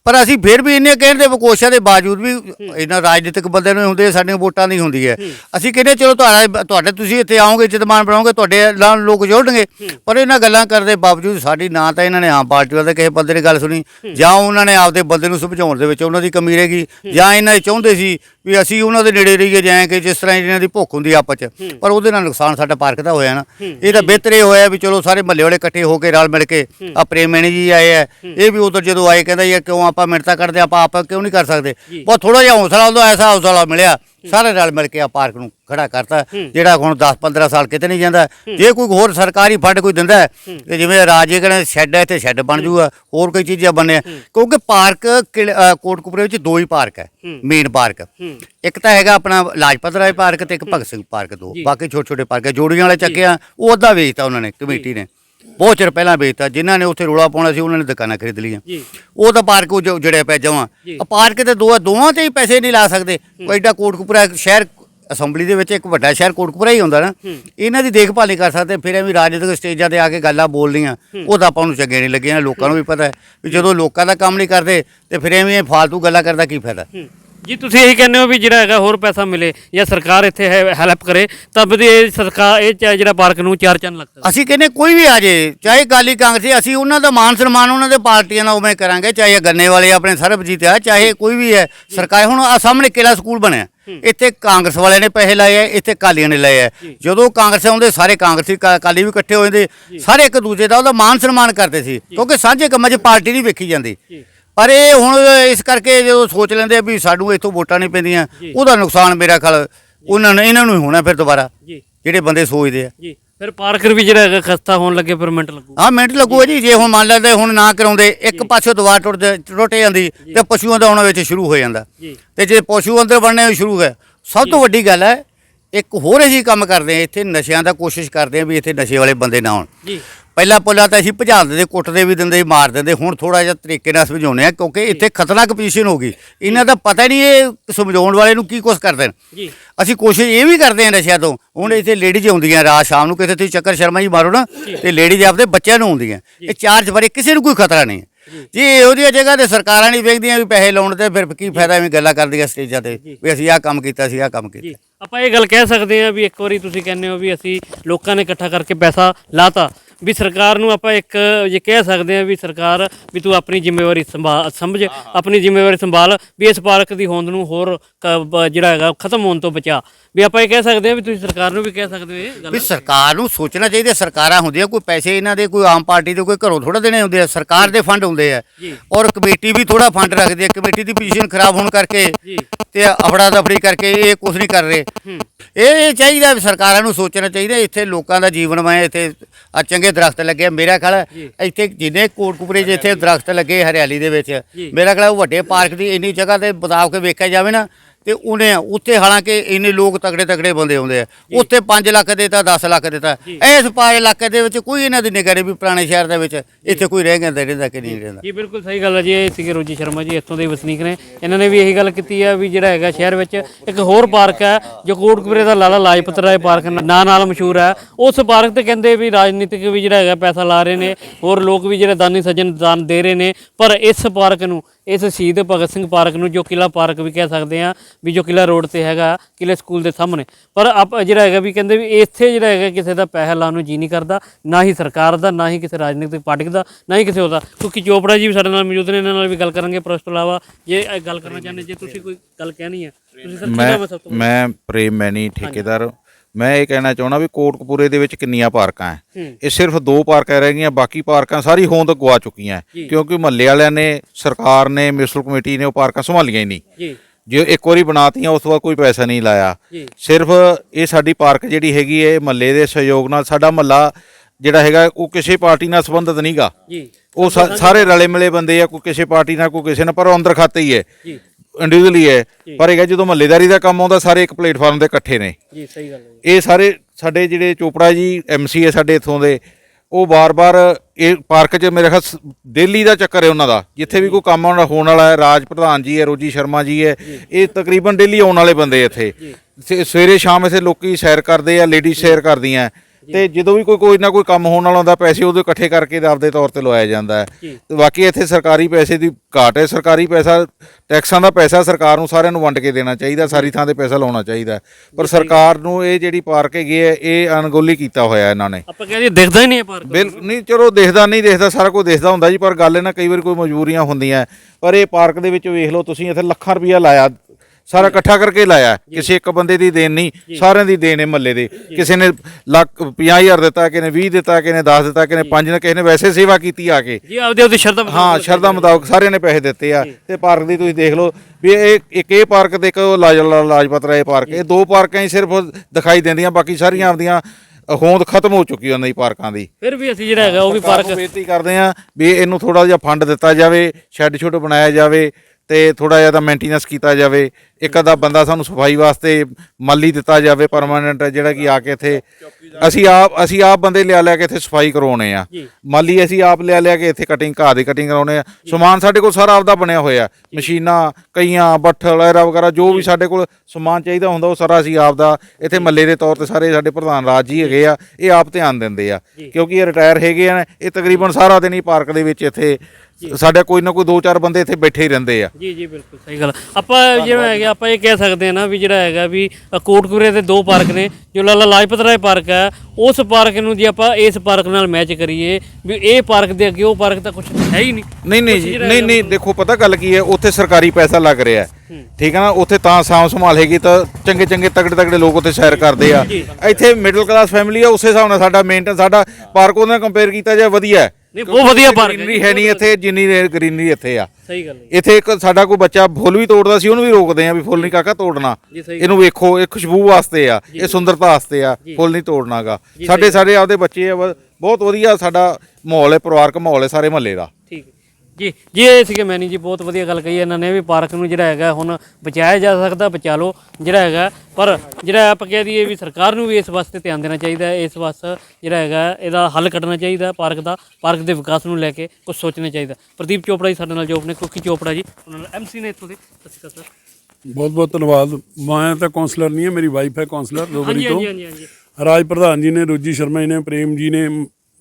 S3: ਪਰ ਅਸੀਂ ਫਿਰ ਵੀ ਇੰਨੇ ਕਹਿਣ ਦੇ ਕੋਸ਼ਿਸ਼ਾਂ ਦੇ ਬਾਵਜੂਦ ਵੀ ਇਹਨਾਂ ਰਾਜਨੀਤਿਕ ਬੰਦੇ ਨੂੰ ਹੁੰਦੇ ਸਾਡੀਆਂ ਵੋਟਾਂ ਨਹੀਂ ਹੁੰਦੀ ਹੈ। ਅਸੀਂ ਕਹਿੰਦੇ ਚਲੋ ਤੁਹਾਡਾ ਤੁਹਾਡੇ ਤੁਸੀਂ ਇੱਥੇ ਆਓਗੇ ਇੱਜ਼ਤਮਾਨ ਬਣਾਓਗੇ ਤੁਹਾਡੇ ਨਾਲ ਲੋਕ ਜੋੜਨਗੇ। ਪਰ ਇਹਨਾਂ ਗੱਲਾਂ ਕਰਨ ਦੇ ਬਾਵਜੂਦ ਸਾਡੀ ਨਾ ਤਾਂ ਇਹਨਾਂ ਨੇ ਆਮ ਪਾਰਟੀ ਵਾਲੇ ਕਿਸੇ ਬੰਦੇ ਦੀ ਗੱਲ ਸੁਣੀ ਜਾਂ ਉਹਨਾਂ ਨੇ ਆਪਦੇ ਬੰਦੇ ਨੂੰ ਸਮਝਾਉਣ ਦੇ ਵਿੱਚ ਉਹਨਾਂ ਦੀ ਕਮੀ ਰਹੇਗੀ ਜਾਂ ਇਹਨਾਂ ਇਹ ਚਾਹੁੰਦੇ ਸੀ ਵੀ ਅਸੀਂ ਉਹਨਾਂ ਦੇ ਨੇੜੇ ਰਹੀਏ ਜਾਂ ਕਿ ਜਿਸ ਤਰ੍ਹਾਂ ਇਹਨਾਂ ਦੀ ਭੁੱਖ ਹੁੰਦੀ ਆਪਸ ਚ ਪਰ ਉਹਦੇ ਨਾਲ ਨੁਕਸਾਨ ਸਾਡਾ ਪਾਰਕ ਦਾ ਹੋਇਆ ਨਾ। ਇਹ ਤਾਂ ਬਿਹਤਰ ਇਹ ਹੋਇਆ ਵੀ ਚਲੋ ਸਾਰੇ ਮਹੱਲੇ ਵਾਲੇ ਇਕੱਠੇ ਹੋ ਕੇ ਰਲ ਮਿਲ ਕੇ ਆ ਮੈਣੀ ਜੀ ਆਏ ਆ। ਇਹ ਵੀ ਉਧਰ ਜਦੋਂ ਆਏ ਕਹਿੰਦਾ ਯਾਰ ਕਿਉਂ ਆਪਾਂ ਮਿੰਟਾਂ ਕਰਦੇ ਆਪਾਂ ਆਪਾਂ ਕਿਉਂ ਨਹੀਂ ਕਰ ਸਕਦੇ? ਬਹੁਤ ਥੋੜਾ ਜਿਹਾ ਹੌਸਲਾ ਉਹਦਾ ਐਸਾ ਹੌਸਲਾ ਮਿਲਿਆ। ਸਾਰੇ ਰਲ ਮਿਲ ਕੇ ਆ ਪਾਰਕ ਨੂੰ ਖੜਾ ਕਰਤਾ। ਜਿਹੜਾ ਹੁਣ 10 15 ਸਾਲ ਕਿਤੇ ਨਹੀਂ ਜਾਂਦਾ। ਜੇ ਕੋਈ ਹੋਰ ਸਰਕਾਰੀ ਫੰਡ ਕੋਈ ਦਿੰਦਾ ਤੇ ਜਿਵੇਂ ਰਾਜੇ ਕਹਿੰਦੇ ਸ਼ੈੱਡ ਹੈ ਤੇ ਸ਼ੈੱਡ ਬਣ ਜੂਗਾ ਹੋਰ ਕੋਈ ਚੀਜ਼ਾਂ ਬਣਨੇ ਆ ਕਿਉਂਕਿ ਪਾਰਕ ਕੋਟਕਪੂਰੇ ਵਿੱਚ ਦੋ ਹੀ ਪਾਰਕ ਹੈ ਮੇਨ ਪਾਰਕ। ਇੱਕ ਤਾਂ ਹੈਗਾ ਆਪਣਾ ਲਾਜਪਤ ਰਾਏ ਪਾਰਕ ਤੇ ਇੱਕ ਭਗਤ ਸਿੰਘ ਪਾਰਕ ਦੋ। ਬਾਕੀ ਛੋਟੇ ਛੋਟੇ ਪਾਰਕ ਜੋੜੀਆਂ ਵਾਲੇ ਚੱਕਿਆ ਉਹ ਅੱਧਾ ਵੇਚਤਾ ਉਹਨਾਂ ਨੇ ਕਮੇਟੀ ਨੇ। ਬਹੁਤ ਚਿਰ ਪਹਿਲਾਂ ਵੇਚਤਾ ਜਿਨ੍ਹਾਂ ਨੇ ਉੱਥੇ ਰੋਲਾ ਪਾਉਣਾ ਸੀ ਉਹਨਾਂ ਨੇ ਦੁਕਾਨਾਂ ਖਰੀਦ ਲਈਆਂ।
S1: ਜੀ।
S3: ਉਹ ਤਾਂ ਪਾਰਕ ਉਹ ਜੜਿਆ ਪਿਆ ਜਮਾਂ।
S1: ਜੀ।
S3: ਆ ਪਾਰਕ ਤੇ ਦੋ ਦੋਵਾਂ ਤੇ ਹੀ ਪੈਸੇ ਨਹੀਂ ਲਾ ਸਕਦੇ। ਕੋਈ ਐਡਾ ਕੋਟਕਪੂਰਾ ਸ਼ਹਿਰ ਅਸੈਂਬਲੀ ਦੇ ਵਿੱਚ ਇੱਕ ਵੱਡਾ ਸ਼ਹਿਰ ਕੋਟਕਪੂਰਾ ਹੀ ਹੁੰਦਾ ਨਾ। ਇਹਨਾਂ ਦੀ ਦੇਖਭਾਲ ਨਹੀਂ ਕਰ ਸਕਦੇ ਫਿਰ ਐਵੇਂ ਰਾਜਨੀਤਿਕ ਸਟੇਜਾਂ ਤੇ ਆ ਕੇ ਗੱਲਾਂ ਬੋਲਦੀਆਂ। ਉਹ ਤਾਂ ਆਪਾਂ ਨੂੰ ਚੰਗੇ ਨਹੀਂ ਲੱਗੀਆਂ ਲੋਕਾਂ ਨੂੰ ਵੀ ਪਤਾ ਹੈ ਵੀ ਜਦੋਂ ਲੋਕਾਂ ਦਾ ਕੰਮ ਨਹੀਂ ਕਰਦੇ ਤੇ ਫਿਰ ਐਵੇਂ ਫਾਲਤੂ ਗੱਲਾਂ ਕਰਦਾ ਕੀ ਫਾਇਦਾ।
S1: ਜੀ ਤੁਸੀਂ ਇਹੀ ਕਹਿੰਦੇ ਹੋ ਵੀ ਜਿਹੜਾ ਹੈਗਾ ਹੋਰ ਪੈਸਾ ਮਿਲੇ ਜਾਂ ਸਰਕਾਰ ਇੱਥੇ ਹੈਲਪ ਕਰੇ ਤਾਂ ਵੀ ਇਹ ਸਰਕਾਰ ਇਹ ਚ- ਜਿਹੜਾ ਪਾਰਕ ਨੂੰ ਚਾਰ ਚੰਨ ਲੱਗ ਸਕਦਾ
S3: ਅਸੀਂ ਕਹਿੰਦੇ ਕੋਈ ਵੀ ਆ ਜੇ ਚਾਹੇ ਕਾਲੀ ਕਾਂਗਰਸੀ ਅਸੀਂ ਉਹਨਾਂ ਦਾ ਮਾਨ ਸਨਮਾਨ ਉਹਨਾਂ ਦੇ ਪਾਰਟੀਆਂ ਦਾ ਉਵੇਂ ਕਰਾਂਗੇ ਚਾਹੇ ਗੰਨੇ ਵਾਲੇ ਆਪਣੇ ਸਰਬਜੀਤ ਆ ਚਾਹੇ ਕੋਈ ਵੀ ਹੈ ਸਰਕਾਰ ਹੁਣ ਆ ਸਾਹਮਣੇ ਕਿਹੜਾ ਸਕੂਲ ਬਣਿਆ। ਇੱਥੇ ਕਾਂਗਰਸ ਵਾਲਿਆਂ ਨੇ ਪੈਸੇ ਲਾਏ ਆ ਇੱਥੇ ਕਾਲੀਆਂ ਨੇ ਲਏ ਆ। ਜਦੋਂ ਕਾਂਗਰਸ ਆਉਂਦੇ ਸਾਰੇ ਕਾਂਗਰਸੀ ਕਾਲੀ ਵੀ ਇਕੱਠੇ ਹੋ ਜਾਂਦੇ ਸਾਰੇ ਇੱਕ ਦੂਜੇ ਦਾ ਉਹਦਾ ਮਾਨ ਸਨਮਾਨ ਕਰਦੇ ਸੀ ਕਿਉਂਕਿ ਸਾਂਝੇ ਕੰਮਾਂ 'ਚ ਪਾਰਟੀ ਨਹੀਂ ਵੇਖੀ ਜਾਂਦੀ। ਪਰ ਇਹ ਹੁਣ ਇਸ ਕਰਕੇ ਜਦੋਂ ਸੋਚ ਲੈਂਦੇ ਆ ਵੀ ਸਾਨੂੰ ਇੱਥੋਂ ਵੋਟਾਂ ਨਹੀਂ ਪੈਂਦੀਆਂ ਉਹਦਾ ਨੁਕਸਾਨ ਮੇਰਾ ਖਿਆਲ ਉਹਨਾਂ ਨੇ ਇਹਨਾਂ ਨੂੰ ਹੀ ਹੋਣਾ ਫਿਰ ਦੁਬਾਰਾ
S1: ਜੀ।
S3: ਜਿਹੜੇ ਬੰਦੇ ਸੋਚਦੇ ਆ।
S1: ਜੀ। ਫਿਰ ਪਾਰਕ ਵੀ ਜਿਹੜਾ ਹੈਗਾ ਖਸਤਾ ਹੋਣ ਲੱਗੇ ਫਿਰ ਮਿੰਟ ਲੱਗੂ।
S3: ਹਾਂ ਮਿੰਟ ਲੱਗੂਗਾ ਜੀ। ਜੇ ਹੁਣ ਮੰਨ ਲੈਂਦੇ ਹੁਣ ਨਾ ਕਰਾਉਂਦੇ ਇੱਕ ਪਾਸੇ ਦੀਵਾਰ ਟੁੱਟ ਟੁੱਟ ਜਾਂਦੀ ਤੇ ਪਸ਼ੂਆਂ ਦਾ ਆਉਣਾ ਵਿੱਚ ਸ਼ੁਰੂ ਹੋ ਜਾਂਦਾ। ਤੇ ਜੇ ਪਸ਼ੂ ਅੰਦਰ ਬਣਨੇ ਸ਼ੁਰੂ ਹੈ ਸਭ ਤੋਂ ਵੱਡੀ ਗੱਲ ਹੈ ਇੱਕ ਹੋਰ ਅਸੀਂ ਕੰਮ ਕਰਦੇ ਹਾਂ ਇੱਥੇ ਨਸ਼ਿਆਂ ਦਾ ਕੋਸ਼ਿਸ਼ ਕਰਦੇ ਹਾਂ ਵੀ ਇੱਥੇ ਨਸ਼ੇ ਵਾਲੇ ਬੰਦੇ ਨਾ ਆਉਣ
S1: ਜੀ।
S3: ਪਹਿਲਾਂ ਪਹਿਲਾਂ ਤਾਂ ਅਸੀਂ ਭਜਾ ਦਿੰਦੇ ਕੁੱਟਦੇ ਵੀ ਦਿੰਦੇ ਮਾਰ ਦਿੰਦੇ। ਹੁਣ ਥੋੜਾ ਜਿਹਾ ਤਰੀਕੇ ਨਾਲ ਸਮਝਾਉਂਦੇ ਆ ਕਿਉਂਕਿ ਇੱਥੇ ਖਤਰਨਾਕ ਪੋਜੀਸ਼ਨ ਹੋ ਗਈ। ਇਹਨਾਂ ਦਾ ਪਤਾ ਨਹੀਂ ਇਹ ਸਮਝਾਉਣ ਵਾਲੇ ਨੂੰ ਕੀ ਕੁਛ ਕਰਦੇ ਨੇ।
S1: ਜੀ।
S3: ਅਸੀਂ ਕੋਸ਼ਿਸ਼ ਇਹ ਵੀ ਕਰਦੇ ਹਾਂ ਨਸ਼ਿਆਂ ਤੋਂ। ਹੁਣ ਇੱਥੇ ਲੇਡੀਜ਼ ਆਉਂਦੀਆਂ ਰਾਤ ਸ਼ਾਮ ਨੂੰ ਕਿਤੇ ਤੁਸੀਂ ਚੱਕਰ ਸ਼ਰਮਾ ਜੀ ਮਾਰੋ ਨਾ ਤੇ ਲੇਡੀਜ਼ ਆਪਦੇ ਬੱਚਿਆਂ ਨੂੰ ਆਉਂਦੀਆਂ। ਇਹ ਚਾਰ ਚਵਾਰੇ ਕਿਸੇ ਨੂੰ ਕੋਈ ਖਤਰਾ ਨਹੀਂ ਜੀ। ਇਹੋ ਜਿਹੀਆਂ ਜਗ੍ਹਾ ਤੇ ਸਰਕਾਰਾਂ ਨਹੀਂ ਵੇਖਦੀਆਂ ਵੀ ਪੈਸੇ ਲਾਉਣ ਤੇ ਫਿਰ ਕੀ ਫਾਇਦਾ ਐਵੇਂ ਗੱਲਾਂ ਕਰਦੀਆਂ ਸਟੇਜਾਂ ਤੇ ਵੀ ਅਸੀਂ ਆਹ ਕੰਮ ਕੀਤਾ ਸੀ ਆਹ ਕੰਮ ਕੀਤਾ।
S1: ਆਪਾਂ ਇਹ ਗੱਲ ਕਹਿ ਸਕਦੇ ਹਾਂ ਵੀ ਇੱਕ ਵਾਰੀ ਤੁਸੀਂ ਕਹਿੰਦੇ ਹੋ ਵੀ ਅਸੀਂ ਲੋਕਾਂ ਨੇ ਇਕੱਠਾ ਕਰਕੇ ਪੈਸਾ ਲਾਤਾ। ਵੀ ਸਰਕਾਰ ਨੂੰ ਆਪਾਂ ਇੱਕ ਇਹ ਕਹਿ ਸਕਦੇ ਹਾਂ ਵੀ ਸਰਕਾਰ ਵੀ ਤੂੰ ਆਪਣੀ ਜ਼ਿੰਮੇਵਾਰੀ ਸੰਭਾਲ ਸਮਝ ਆਪਣੀ ਜ਼ਿੰਮੇਵਾਰੀ ਸੰਭਾਲ ਵੀ ਇਸ ਪਾਰਕ ਦੀ ਹੋਂਦ ਨੂੰ ਹੋਰ ਕ- ਜਿਹੜਾ ਹੈਗਾ ਖਤਮ ਹੋਣ ਤੋਂ ਬਚਾ। ਵੀ ਆਪਾਂ ਇਹ ਕਹਿ ਸਕਦੇ ਹਾਂ ਵੀ ਤੁਸੀਂ ਸਰਕਾਰ ਨੂੰ ਵੀ ਕਹਿ ਸਕਦੇ ਹੋ ਇਹ ਗੱਲ
S3: ਵੀ ਸਰਕਾਰ ਨੂੰ ਸੋਚਣਾ ਚਾਹੀਦਾ ਸਰਕਾਰਾਂ ਹੁੰਦੀਆਂ ਕੋਈ ਪੈਸੇ ਇਹਨਾਂ ਦੇ ਕੋਈ ਆਮ ਪਾਰਟੀ ਦੇ ਕੋਈ ਘਰੋਂ ਥੋੜਾ ਦੇਣੇ ਹੁੰਦੇ ਆ ਸਰਕਾਰ ਦੇ ਫੰਡ ਹੁੰਦੇ ਆ।
S1: ਜੀ।
S3: ਔਰ ਕਮੇਟੀ ਵੀ ਥੋੜਾ ਫੰਡ ਰੱਖਦੀ ਹੈ ਕਮੇਟੀ ਦੀ ਪੋਜੀਸ਼ਨ ਖਰਾਬ ਹੋਣ ਕਰਕੇ
S1: ਜੀ।
S3: ਤੇ ਅਫੜਾ ਦਫੜੀ ਕਰਕੇ ਇਹ ਕੁਝ ਨਹੀਂ ਕਰ ਰਹੇ। ਇਹ ਚਾਹੀਦਾ ਵੀ ਸਰਕਾਰਾਂ ਨੂੰ ਸੋਚਣਾ ਚਾਹੀਦਾ ਇੱਥੇ ਲੋਕਾਂ ਦਾ ਜੀਵਨ ਮੈਂ ਇੱਥੇ ਆ ਚੰਗੇ ਦਰਖਤ ਲੱਗੇ ਆ। ਮੇਰਾ ਖਿਆਲ ਹੈ। ਇੱਥੇ ਜਿੰਨੇ ਕੋਟਕਪੂਰੇ ਜਿੱਥੇ ਦਰਖਤ ਲੱਗੇ ਹਰਿਆਲੀ ਦੇ ਵਿੱਚ। ਮੇਰਾ ਖਿਆਲ ਹੈ ਉਹ ਵੱਡੇ ਪਾਰਕ ਦੀ ਇੰਨੀ ਜਗ੍ਹਾ ਤੇ ਬਤਾਵ ਕੇ ਵੇਖਿਆ ਜਾਵੇ ਨਾ ਤੇ ਉਹਨੇ ਉੱਥੇ ਹਾਲਾਂਕਿ ਇੰਨੇ ਲੋਕ ਤਗੜੇ ਤਗੜੇ ਬੰਦੇ ਆਉਂਦੇ ਆ। ਉੱਥੇ 5 ਲੱਖ ਦੇਤਾ 10 ਲੱਖ ਦੇਤਾ। ਇਸ ਪਾਏ ਇਲਾਕੇ ਦੇ ਵਿੱਚ ਕੋਈ ਇਹਨਾਂ ਦੀ ਨਹੀਂ ਵੀ ਪੁਰਾਣੇ ਸ਼ਹਿਰ ਦੇ ਵਿੱਚ ਇੱਥੇ ਕੋਈ ਰਹਿ ਗਿਆ ਰਹਿੰਦਾ ਕਿ ਨਹੀਂ ਰਹਿੰਦਾ।
S1: ਜੀ ਬਿਲਕੁਲ ਸਹੀ ਗੱਲ ਹੈ ਜੀ ਇਹ ਸੀਗੇ ਰੋਜੀ ਸ਼ਰਮਾ ਜੀ ਇੱਥੋਂ ਦੇ ਵਸਨੀਕ ਨੇ। ਇਹਨਾਂ ਨੇ ਵੀ ਇਹੀ ਗੱਲ ਕੀਤੀ ਹੈ ਵੀ ਜਿਹੜਾ ਹੈਗਾ ਸ਼ਹਿਰ ਵਿੱਚ ਇੱਕ ਹੋਰ ਪਾਰਕ ਹੈ ਜੋ ਕੋਟਕਪੁਰੇ ਦਾ ਲਾਲਾ ਲਾਜਪਤ ਰਾਏ ਪਾਰਕ ਨਾਂ ਨਾਲ ਮਸ਼ਹੂਰ ਹੈ ਉਸ ਪਾਰਕ ਤੇ ਕਹਿੰਦੇ ਵੀ ਰਾਜਨੀਤਿਕ ਵੀ ਜਿਹੜਾ ਹੈਗਾ ਪੈਸਾ ਲਾ ਰਹੇ ਨੇ ਹੋਰ ਲੋਕ ਵੀ ਜਿਹੜੇ ਦਾਨੀ ਸੱਜਣ ਦਾਨ ਦੇ ਰਹੇ ਨੇ। ਪਰ ਇਸ ਪਾਰਕ ਨੂੰ ਇਸ ਸ਼ਹੀਦ ਭਗਤ ਸਿੰਘ ਪਾਰਕ ਨੂੰ ਜੋ ਕਿਲਾ ਪਾਰਕ ਵੀ ਕਹਿ ਸਕਦੇ ਆ ਵੀ ਜੋ ਕਿਲਾ ਰੋਡ ਤੇ ਹੈਗਾ ਕਿਲੇ ਸਕੂਲ ਦੇ ਸਾਹਮਣੇ। ਪਰ ਆਪ ਜਿਹੜਾ ਹੈਗਾ ਵੀ ਕਹਿੰਦੇ ਵੀ ਇੱਥੇ ਜਿਹੜਾ ਹੈਗਾ ਕਿਸੇ ਦਾ ਪੈਸਾ ਲਾਉਣ ਨੂੰ ਜੀ ਨਹੀਂ ਕਰਦਾ ਨਾ ਹੀ ਸਰਕਾਰ ਦਾ ਨਾ ਹੀ ਕਿਸੇ ਰਾਜਨੀਤਿਕ ਪਾਰਟੀ ਦਾ ਨਾ ਹੀ ਕਿਸੇ ਉਹਦਾ ਕਿਉਂਕਿ ਚੋਪੜਾ ਜੀ ਵੀ ਸਾਡੇ ਨਾਲ ਮੌਜੂਦ ਨੇ ਇਹਨਾਂ ਨਾਲ ਵੀ ਗੱਲ ਕਰਾਂਗੇ ਪਰ ਉਸ ਤੋਂ ਇਲਾਵਾ ਜੇ ਗੱਲ ਕਰਨਾ ਚਾਹੁੰਦੇ ਜੇ ਤੁਸੀਂ ਕੋਈ ਗੱਲ ਕਹਿਣੀ ਹੈ ਤੁਸੀਂ ਸਰ
S4: ਮੈਂ ਮੈਂ ਪ੍ਰੇਮ ਮੈਨੀ ਠੇਕੇਦਾਰ। ਮੈਂ ਇਹ ਕਹਿਣਾ ਚਾਹੁੰਦਾ ਵੀ ਕੋਟਕਪੂਰੇ ਦੇ ਵਿੱਚ ਕਿੰਨੀਆਂ ਪਾਰਕਾਂ ਹੈ। ਇਹ ਸਿਰਫ ਦੋ ਪਾਰਕਾਂ ਰਹਿ ਗਈਆਂ ਬਾਕੀ ਪਾਰਕਾਂ ਸਾਰੀ ਹੋਂਦ ਗਵਾ ਚੁੱਕੀਆਂ। ਕਿਉਂਕਿ ਮਹੱਲੇ ਵਾਲਿਆਂ ਨੇ ਸਰਕਾਰ ਨੇ ਮਿਊਨਿਸਪਲ ਕਮੇਟੀ ਨੇ ਉਹ ਪਾਰਕਾਂ ਸੰਭਾਲੀਆਂ ਹੀ ਨਹੀਂ।
S1: ਜੀ
S4: ਇੱਕ ਵਾਰੀ ਬਣਾਤੀਆਂ ਉਸ ਤੋਂ ਬਾਅਦ ਕੋਈ ਪੈਸਾ ਨਹੀਂ ਲਾਇਆ। ਸਿਰਫ ਇਹ ਸਾਡੀ ਪਾਰਕ ਜਿਹੜੀ ਹੈਗੀ ਹੈ ਮਹੱਲੇ ਦੇ ਸਹਿਯੋਗ ਨਾਲ ਸਾਡਾ ਮਹੱਲਾ ਜਿਹੜਾ ਹੈਗਾ ਉਹ ਕਿਸੇ ਪਾਰਟੀ ਨਾਲ ਸੰਬੰਧਿਤ ਨਹੀਂਗਾ
S1: ਜੀ।
S4: ਉਹ ਸਾਰੇ ਰਲੇ ਮਿਲੇ ਬੰਦੇ ਆ ਕੋਈ ਕਿਸੇ ਪਾਰਟੀ ਨਾਲ ਕੋਈ ਕਿਸੇ ਨਾਲ ਪਰ ਉਹ ਅੰਦਰ ਖਾਤੇ ਹੀ ਹੈ।
S1: ਜੀ।
S4: ਇੰਡੀਵਿਜੂਅਲੀ ਹੈ। ਪਰ ਹੈਗਾ ਜਦੋਂ ਮਹੱਲੇਦਾਰੀ ਦਾ ਕੰਮ ਆਉਂਦਾ ਸਾਰੇ ਇੱਕ ਪਲੇਟਫਾਰਮ ਤੇ ਇਕੱਠੇ ਨੇ।
S1: ਜੀ ਸਹੀ ਗੱਲ ਹੈ।
S4: ਇਹ ਸਾਰੇ ਸਾਡੇ ਜਿਹੜੇ ਚੋਪੜਾ ਜੀ ਐਮਸੀ ਹੈ ਸਾਡੇ ਇਥੋਂ ਦੇ ਉਹ ਬਾਰ-ਬਾਰ ਇਹ ਪਾਰਕ 'ਚ ਮੇਰੇ ਖਿਆਲ ਡੇਲੀ ਦਾ ਚੱਕਰ ਹੈ ਉਹਨਾਂ ਦਾ ਜਿੱਥੇ ਵੀ ਕੋਈ ਕੰਮ ਆਉਣਾ- ਹੋਣ ਵਾਲਾ ਹੈ ਰਾਜ ਪ੍ਰਧਾਨ ਜੀ ਹੈ ਰੋਜੀ ਸ਼ਰਮਾ ਜੀ ਹੈ ਇਹ ਤਕਰੀਬਨ ਡੇਲੀ ਆਉਣ ਵਾਲੇ ਬੰਦੇ ਇੱਥੇ। ਸਵੇਰੇ ਸ਼ਾਮ ਇੱਥੇ ਲੋਕੀ ਸੈਰ ਕਰਦੇ ਆ ਲੇਡੀ ਸੈਰ ਕਰਦੀਆਂ। ਤੇ ਜਦੋਂ ਵੀ ਕੋਈ ਕੋਈ ਨਾ ਕੋਈ ਕੰਮ ਹੋਣ ਵਾਲਾ ਹੁੰਦਾ ਪੈਸੇ ਉਹਦੇ ਇਕੱਠੇ ਕਰਕੇ ਆਪਦੇ ਤੌਰ ਤੇ ਲਵਾਇਆ ਜਾਂਦਾ ਹੈ। ਤੇ ਬਾਕੀ ਇੱਥੇ ਸਰਕਾਰੀ ਪੈਸੇ ਦੀ ਘਾਟ ਹੈ। ਸਰਕਾਰੀ ਪੈਸਾ ਟੈਕਸਾਂ ਦਾ ਪੈਸਾ ਸਰਕਾਰ ਨੂੰ ਸਾਰਿਆਂ ਨੂੰ ਵੰਡ ਕੇ ਦੇਣਾ ਚਾਹੀਦਾ ਸਾਰੀ ਥਾਂ ਤੇ ਪੈਸਾ ਲਾਉਣਾ ਚਾਹੀਦਾ ਪਰ ਸਰਕਾਰ ਨੂੰ ਇਹ ਜਿਹੜੀ ਪਾਰਕ ਹੈਗੀ ਹੈ ਇਹ ਅਣਗੌਲੀ ਕੀਤਾ ਹੋਇਆ ਇਹਨਾਂ ਨੇ।
S1: ਆਪਾਂ ਕਹਿੰਦੇ ਦਿਖਦਾ ਹੀ ਨਹੀਂ ਇਹ ਪਾਰਕ।
S4: ਬਿਲਕੁਲ ਨਹੀਂ ਚਲੋ ਦੇਖਦਾ ਨਹੀਂ ਦੇਖਦਾ ਸਾਰਾ ਕੁਝ ਦੇਖਦਾ ਹੁੰਦਾ ਜੀ ਪਰ ਗੱਲ ਇਹ ਨਾ ਕਈ ਵਾਰੀ ਕੋਈ ਮਜਬੂਰੀਆਂ ਹੁੰਦੀਆਂ ਪਰ ਇਹ ਪਾਰਕ ਦੇ ਵਿੱਚ ਵੇਖ ਲਓ ਤੁਸੀਂ ਇੱਥੇ ਲੱਖਾਂ ਰੁਪਇਆ ਲਾਇਆ ਸਾਰਾ ਇਕੱਠਾ ਕਰਕੇ ਲਾਇਆ ਕਿਸੇ ਇੱਕ ਬੰਦੇ ਦੀ ਦੇਣ ਨਹੀਂ ਸਾਰਿਆਂ ਦੀ ਦੇਣ ਹੈ ਮਹੱਲੇ ਦੇ। ਕਿਸੇ ਨੇ ਲੱਖ 50000 ਦਿੱਤਾ ਕਿਸੇ ਨੇ 20 ਦਿੱਤਾ ਕਿਸੇ ਨੇ 10 ਦਿੱਤਾ ਕਿਸੇ ਨੇ 5 ਨੇ ਕਿਸੇ ਨੇ ਵੈਸੇ ਸੇਵਾ ਕੀਤੀ ਆ ਕੇ।
S1: ਜੀ ਆਪਦੇ ਉਹਦੀ ਸ਼ਰਧਾ
S4: ਹਾਂ ਸ਼ਰਧਾ ਮੁਤਾਬਕ ਸਾਰਿਆਂ ਨੇ ਪੈਸੇ ਦਿੱਤੇ ਆ। ਤੇ ਪਾਰਕ ਦੀ ਤੁਸੀਂ ਦੇਖ ਲਓ ਵੀ ਇਹ ਇੱਕ ਇਹ ਪਾਰਕ ਤੇ ਇੱਕ ਲਾਜਪਤ ਰਾਏ ਪਾਰਕ ਇਹ ਦੋ ਪਾਰਕਾਂ ਹੀ ਸਿਰਫ ਦਿਖਾਈ ਦਿੰਦੀਆਂ ਬਾਕੀ ਸਾਰੀਆਂ ਆਪਦੀਆਂ ਹੋਂਦ ਖਤਮ ਹੋ ਚੁੱਕੀ ਉਹਨਾਂ ਦੀ ਪਾਰਕਾਂ ਦੀ।
S1: ਫਿਰ ਵੀ ਅਸੀਂ ਜਿਹੜਾ ਹੈਗਾ ਉਹ ਵੀ ਪਾਰਕ
S4: ਬੇਨਤੀ ਕਰਦੇ ਆ ਵੀ ਇਹਨੂੰ ਥੋੜਾ ਜਿਹਾ ਫੰਡ ਦਿੱਤਾ ਜਾਵੇ ਸ਼ੈੱਡ ਛੋਟ ਬਣਾਇਆ ਜਾਵੇ ਤੇ ਥੋੜਾ ਜਿਹਾ ਦਾ ਮੇਨਟੇਨੈਂਸ ਕੀਤਾ ਜਾਵੇ। ਇੱਕ ਅੱਧਾ ਬੰਦਾ ਸਾਨੂੰ ਸਫ਼ਾਈ ਵਾਸਤੇ ਮਾਲੀ ਦਿੱਤਾ ਜਾਵੇ ਪਰਮਾਨੈਂਟ ਜਿਹੜਾ ਕਿ ਆ ਕੇ ਇੱਥੇ ਅਸੀਂ ਆਪ ਅਸੀਂ ਆਪ ਬੰਦੇ ਲਿਆ ਲਿਆ ਕੇ ਇੱਥੇ ਸਫ਼ਾਈ ਕਰਵਾਉਣੇ ਆ। ਮਾਲੀ ਅਸੀਂ ਆਪ ਲਿਆ ਲਿਆ ਕੇ ਇੱਥੇ ਕਟਿੰਗ ਘਾਹ ਦੀ ਕਟਿੰਗ ਕਰਾਉਣੇ ਆ। ਸਮਾਨ ਸਾਡੇ ਕੋਲ ਸਾਰਾ ਆਪਦਾ ਬਣਿਆ ਹੋਇਆ। ਮਸ਼ੀਨਾਂ ਕਈਆਂ ਬੱਠਲ ਐਰਾ ਵਗੈਰਾ ਜੋ ਵੀ ਸਾਡੇ ਕੋਲ ਸਮਾਨ ਚਾਹੀਦਾ ਹੁੰਦਾ ਉਹ ਸਾਰਾ ਅਸੀਂ ਆਪਦਾ ਇੱਥੇ ਮੱਲੇ ਦੇ ਤੌਰ ਤੇ ਸਾਰੇ ਸਾਡੇ ਪ੍ਰਧਾਨ ਰਾਜ ਜੀ ਹੈਗੇ ਆ ਇਹ ਆਪ ਧਿਆਨ ਦਿੰਦੇ ਆ। ਕਿਉਂਕਿ ਇਹ ਰਿਟਾਇਰ ਹੈਗੇ ਆ ਇਹ ਤਕਰੀਬਨ ਸਾਰਾ ਦਿਨ ਹੀ ਪਾਰਕ ਦੇ ਵਿੱਚ ਇੱਥੇ ਸਾਡੇ ਕੋਈ ਨਾ ਕੋਈ ਦੋ ਚਾਰ ਬੰਦੇ ਇੱਥੇ ਬੈਠੇ ਹੀ ਰਹਿੰਦੇ ਆ।
S1: ਜੀ ਜੀ ਬਿਲਕੁਲ ਸਹੀ ਗੱਲ। ਆਪਾਂ ਜਿਹੜਾ ਹੈਗਾ ਆਪਾਂ ਇਹ ਕਹਿ ਸਕਦੇ ਹਾਂ ਨਾ ਵੀ ਜਿਹੜਾ ਹੈਗਾ ਵੀ ਕੋਟਕਪੂਰੇ ਦੇ ਦੋ ਪਾਰਕ ਨੇ ਜੋ ਲਾਲਾ ਲਾਜਪਤ ਰਾਏ ਪਾਰਕ ਹੈ ਉਸ ਪਾਰਕ ਨੂੰ ਜੇ ਆਪਾਂ ਇਸ ਪਾਰਕ ਨਾਲ ਮੈਚ ਕਰੀਏ ਵੀ ਇਹ ਪਾਰਕ ਦੇ ਅੱਗੇ ਉਹ ਪਾਰਕ ਤਾਂ ਕੁਝ ਹੈ ਹੀ ਨਹੀਂ।
S4: ਨਹੀਂ ਨਹੀਂ ਜੀ ਨਹੀਂ ਨਹੀਂ ਦੇਖੋ ਪਤਾ ਗੱਲ ਕੀ ਹੈ ਉੱਥੇ ਸਰਕਾਰੀ ਪੈਸਾ ਲੱਗ ਰਿਹਾ। ਠੀਕ ਹੈ ਨਾ ਉੱਥੇ ਤਾਂ ਸਾਂਭ ਸੰਭਾਲ ਹੈਗੀ ਤਾਂ ਚੰਗੇ ਚੰਗੇ ਤਗੜੇ ਤਗੜੇ ਲੋਕ ਉੱਥੇ ਸੈਰ ਕਰਦੇ ਆ। ਇੱਥੇ ਮਿਡਲ ਕਲਾਸ ਫੈਮਿਲੀ ਆ ਉਸੇ ਹਿਸਾਬ ਨਾਲ ਸਾਡਾ ਮੇਨਟੇਨ ਸਾਡਾ ਪਾਰਕ ਉਹਦੇ ਨਾਲ ਕੰਪੇਅਰ ਕੀਤਾ ਜਾਏ ਵਧੀਆ। ਹੈ
S1: ਨਹੀਂ ਬਹੁਤ ਵਧੀਆ ਪਾਰਕ ਹੈ
S4: ਗ੍ਰੀਨਰੀ ਹੈ ਨਹੀਂ ਇੱਥੇ ਜਿੰਨੀ ਗ੍ਰੀਨਰੀ ਇੱਥੇ ਆ।
S1: ਸਹੀ ਗੱਲ ਹੈ
S4: ਇੱਥੇ ਇੱਕ ਸਾਡਾ ਕੋਈ ਬੱਚਾ ਫੁੱਲ ਵੀ ਤੋੜਦਾ ਸੀ ਉਹਨੂੰ ਵੀ ਰੋਕਦੇ ਆ ਵੀ ਫੁੱਲ ਨਹੀਂ ਕਾਕਾ ਤੋੜਨਾ। ਇਹਨੂੰ ਵੇਖੋ ਇਹ ਖੁਸ਼ਬੂ ਵਾਸਤੇ ਆ ਇਹ ਸੁੰਦਰਤਾ ਵਾਸਤੇ ਆ ਫੁੱਲ ਨਹੀਂ ਤੋੜਨਾਗਾ। ਸਾਡੇ ਸਾਡੇ ਆਪਦੇ ਬੱਚੇ ਆ ਬਹੁਤ ਵਧੀਆ ਸਾਡਾ ਮਾਹੌਲ ਹੈ ਪਰਿਵਾਰਕ ਮਾਹੌਲ ਹੈ ਸਾਰੇ ਮਹੱਲੇ ਦਾ।
S1: ਠੀਕ। ਜੀ ਜੀ ਇਹ ਸੀਗੇ ਮੈਨੀ ਜੀ ਬਹੁਤ ਵਧੀਆ ਗੱਲ ਕਹੀ ਇਹਨਾਂ ਨੇ ਵੀ ਪਾਰਕ ਨੂੰ ਜਿਹੜਾ ਹੈਗਾ ਹੁਣ ਬਚਾਇਆ ਜਾ ਸਕਦਾ ਬਚਾ ਲਓ ਜਿਹੜਾ ਹੈਗਾ। ਪਰ ਜਿਹੜਾ ਆਪਾਂ ਕਹਿ ਦਈਏ ਵੀ ਸਰਕਾਰ ਨੂੰ ਵੀ ਇਸ ਵਾਸਤੇ ਧਿਆਨ ਦੇਣਾ ਚਾਹੀਦਾ ਹੈ ਇਸ ਵਾਸਤੇ ਜਿਹੜਾ ਹੈਗਾ ਇਹਦਾ ਹੱਲ ਕੱਢਣਾ ਚਾਹੀਦਾ ਪਾਰਕ ਦਾ ਪਾਰਕ ਦੇ ਵਿਕਾਸ ਨੂੰ ਲੈ ਕੇ ਕੁਝ ਸੋਚਣਾ ਚਾਹੀਦਾ। ਪ੍ਰਦੀਪ ਚੋਪੜਾ ਜੀ ਸਾਡੇ ਨਾਲ ਜੋਬ ਨੇ ਕੁੱਕੀ ਚੋਪੜਾ ਜੀ ਉਹਨਾਂ ਨਾਲ ਐਮਸੀ ਨੇ ਇੱਥੋਂ ਦੇ। ਸਤਿ ਸ਼੍ਰੀ ਅਕਾਲ ਸਰ।
S5: ਬਹੁਤ ਬਹੁਤ ਧੰਨਵਾਦ। ਮੈਂ ਤਾਂ ਕਾਉਂਸਲਰ ਨਹੀਂ ਹਾਂ ਮੇਰੀ ਵਾਈਫ ਹੈ ਕਾਉਂਸਲਰ ਰੋਬਰੀ ਤੋਂ।
S1: ਹਾਂਜੀ ਹਾਂਜੀ ਹਾਂਜੀ।
S5: ਰਾਜ ਪ੍ਰਧਾਨ ਜੀ ਨੇ ਰੋਜੀ ਸ਼ਰਮਾ ਜੀ ਨੇ ਪ੍ਰੇਮ ਜੀ ਨੇ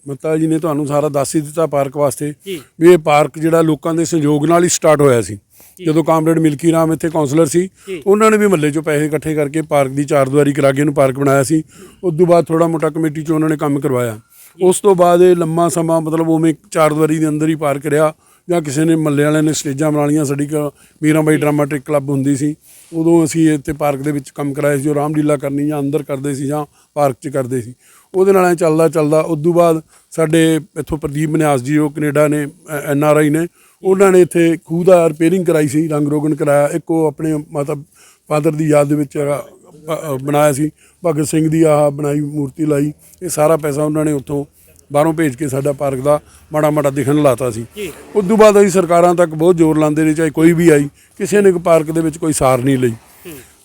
S5: ਮੱਤਾ ਜੀ ਨੇ ਤੁਹਾਨੂੰ ਸਾਰਾ ਦੱਸ ਹੀ ਦਿੱਤਾ ਪਾਰਕ ਵਾਸਤੇ। ਵੀ ਇਹ ਪਾਰਕ ਜਿਹੜਾ ਲੋਕਾਂ ਦੇ ਸਹਿਯੋਗ ਨਾਲ ਹੀ ਸਟਾਰਟ ਹੋਇਆ ਸੀ। ਜਦੋਂ ਕਾਮਰੇਡ ਮਿਲਕੀ ਰਾਮ ਇੱਥੇ ਕਾਉਂਸਲਰ ਸੀ ਉਹਨਾਂ ਨੇ ਵੀ ਮਹੱਲੇ 'ਚੋਂ ਪੈਸੇ ਇਕੱਠੇ ਕਰਕੇ ਪਾਰਕ ਦੀ ਚਾਰ ਦੀਵਾਰੀ ਕਰਾ ਕੇ ਇਹਨੂੰ ਪਾਰਕ ਬਣਾਇਆ ਸੀ। ਉਸ ਤੋਂ ਬਾਅਦ ਥੋੜਾ ਮੋਟਾ ਕਮੇਟੀ 'ਚ ਉਹਨਾਂ ਨੇ ਕੰਮ ਕਰਵਾਇਆ। ਉਸ ਤੋਂ ਬਾਅਦ ਇਹ ਲੰਮਾ ਸਮਾਂ ਮਤਲਬ ਉਵੇਂ ਚਾਰ ਦੀਵਾਰੀ ਦੇ ਅੰਦਰ ਹੀ ਪਾਰਕ ਰਿਹਾ ਜਾਂ ਕਿਸੇ ਨੇ ਮੱਲੇ ਵਾਲਿਆਂ ਨੇ ਸਟੇਜਾਂ ਬਣਾ ਲਈਆਂ ਸਾਡੀ ਮੀਰਾਬਾਈ ਡਰਾਮਾਟਿਕ ਕਲੱਬ ਹੁੰਦੀ ਸੀ। ਉਦੋਂ ਅਸੀਂ ਇੱਥੇ ਪਾਰਕ ਦੇ ਵਿੱਚ ਕੰਮ ਕਰਾਇਆ ਸੀ ਜੋ ਰਾਮਲੀਲਾ ਕਰਨੀ ਜਾਂ ਅੰਦਰ ਕਰਦੇ ਸੀ ਜਾਂ ਪਾਰਕ 'ਚ ਕਰਦੇ ਸੀ। ਉਹਦੇ ਨਾਲ ਐ ਚੱਲਦਾ ਚੱਲਦਾ ਉਦੋਂ ਬਾਅਦ ਸਾਡੇ ਇੱਥੋਂ ਪ੍ਰਦੀਪ ਮਨਿਆਸ ਜੀ ਉਹ ਕੈਨੇਡਾ ਨੇ ਐਨ ਆਰ ਆਈ ਨੇ ਉਹਨਾਂ ਨੇ ਇੱਥੇ ਖੂਹ ਦਾ ਰਿਪੇਅਰਿੰਗ ਕਰਾਈ ਸੀ ਰੰਗ ਰੋਗਨ ਕਰਾਇਆ। ਇੱਕ ਉਹ ਆਪਣੇ ਮਾਤਾ ਫਾਦਰ ਦੀ ਯਾਦ ਦੇ ਵਿੱਚ ਬਣਾਇਆ ਸੀ। ਭਗਤ ਸਿੰਘ ਦੀ ਆਹ ਬਣਾਈ ਮੂਰਤੀ ਲਾਈ। ਇਹ ਸਾਰਾ ਪੈਸਾ ਉਹਨਾਂ ਨੇ ਉੱਥੋਂ ਬਾਹਰੋਂ ਭੇਜ ਕੇ ਸਾਡਾ ਪਾਰਕ ਦਾ ਮਾੜਾ ਮਾੜਾ ਦਿਖਣ ਲਾਤਾ ਸੀ। ਉਸ ਤੋਂ ਬਾਅਦ ਅਸੀਂ ਸਰਕਾਰਾਂ ਤੱਕ ਬਹੁਤ ਜ਼ੋਰ ਲਾਉਂਦੇ ਰਹੇ ਚਾਹੇ ਕੋਈ ਵੀ ਆਈ ਕਿਸੇ ਨੇ ਪਾਰਕ ਦੇ ਵਿੱਚ ਕੋਈ ਸਾਰ ਨਹੀਂ ਲਈ।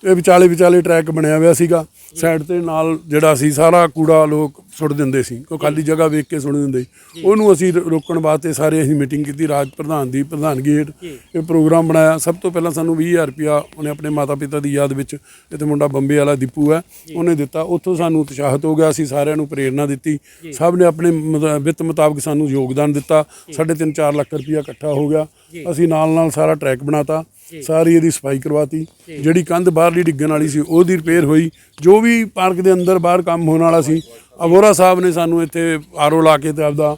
S5: ਇਹ ਵਿਚਾਲੇ ਵਿਚਾਲੇ ਟਰੈਕ ਬਣਿਆ ਹੋਇਆ ਸੀਗਾ। ਸਾਈਡ ਤੇ ਨਾਲ ਜਿਹੜਾ ਸੀ ਸਾਰਾ ਕੂੜਾ ਲੋਕ ਸੁੱਟ ਦਿੰਦੇ ਸੀ ਉਹ ਖਾਲੀ ਜਗ੍ਹਾ ਵੇਖ ਕੇ ਸੁੱਟ ਦਿੰਦੇ। ਉਹਨੂੰ ਅਸੀਂ ਰੋਕਣ ਵਾਸਤੇ ਸਾਰੇ ਅਸੀਂ ਮੀਟਿੰਗ ਕੀਤੀ ਰਾਜ ਪ੍ਰਧਾਨ ਦੀ ਪ੍ਰਧਾਨਗੀ ਹੇਠ ਇਹ ਪ੍ਰੋਗਰਾਮ ਬਣਾਇਆ। ਸਭ ਤੋਂ ਪਹਿਲਾਂ ਸਾਨੂੰ 20000 ਰੁਪਇਆ ਉਹਨੇ ਆਪਣੇ ਮਾਤਾ ਪਿਤਾ ਦੀ ਯਾਦ ਵਿੱਚ ਇੱਥੇ ਮੁੰਡਾ ਬੰਬੇ ਵਾਲਾ ਦੀਪੂ ਹੈ ਉਹਨੇ ਦਿੱਤਾ। ਉੱਥੋਂ ਸਾਨੂੰ ਉਤਸ਼ਾਹਿਤ ਹੋ ਗਿਆ ਅਸੀਂ ਸਾਰਿਆਂ ਨੂੰ ਪ੍ਰੇਰਣਾ ਦਿੱਤੀ। ਸਭ ਨੇ ਆਪਣੇ ਵਿੱਤ ਮੁਤਾਬਕ ਸਾਨੂੰ ਯੋਗਦਾਨ ਦਿੱਤਾ। ਸਾਢੇ ਤਿੰਨ 4 ਲੱਖ ਰੁਪਇਆ ਇਕੱਠਾ ਹੋ ਗਿਆ। ਅਸੀਂ ਨਾਲ ਨਾਲ ਸਾਰਾ ਟਰੈਕ ਬਣਾਤਾ। ਸਾਰੀ ਇਹਦੀ ਸਫ਼ਾਈ ਕਰਵਾਤੀ। ਜਿਹੜੀ ਕੰਧ ਬਾਹਰਲੀ ਡਿੱਗਣ ਵਾਲੀ ਸੀ ਉਹਦੀ ਰਿਪੇਅਰ ਹੋਈ। ਜੋ ਵੀ ਪਾਰਕ ਦੇ ਅੰਦਰ ਬਾਹਰ ਕੰਮ ਹੋਣ ਵਾਲਾ ਸੀ ਅਬੋਰਾ ਸਾਹਿਬ ਨੇ ਸਾਨੂੰ ਇੱਥੇ ਆਰਓ ਲਾ ਕੇ ਤੇ ਆਪਦਾ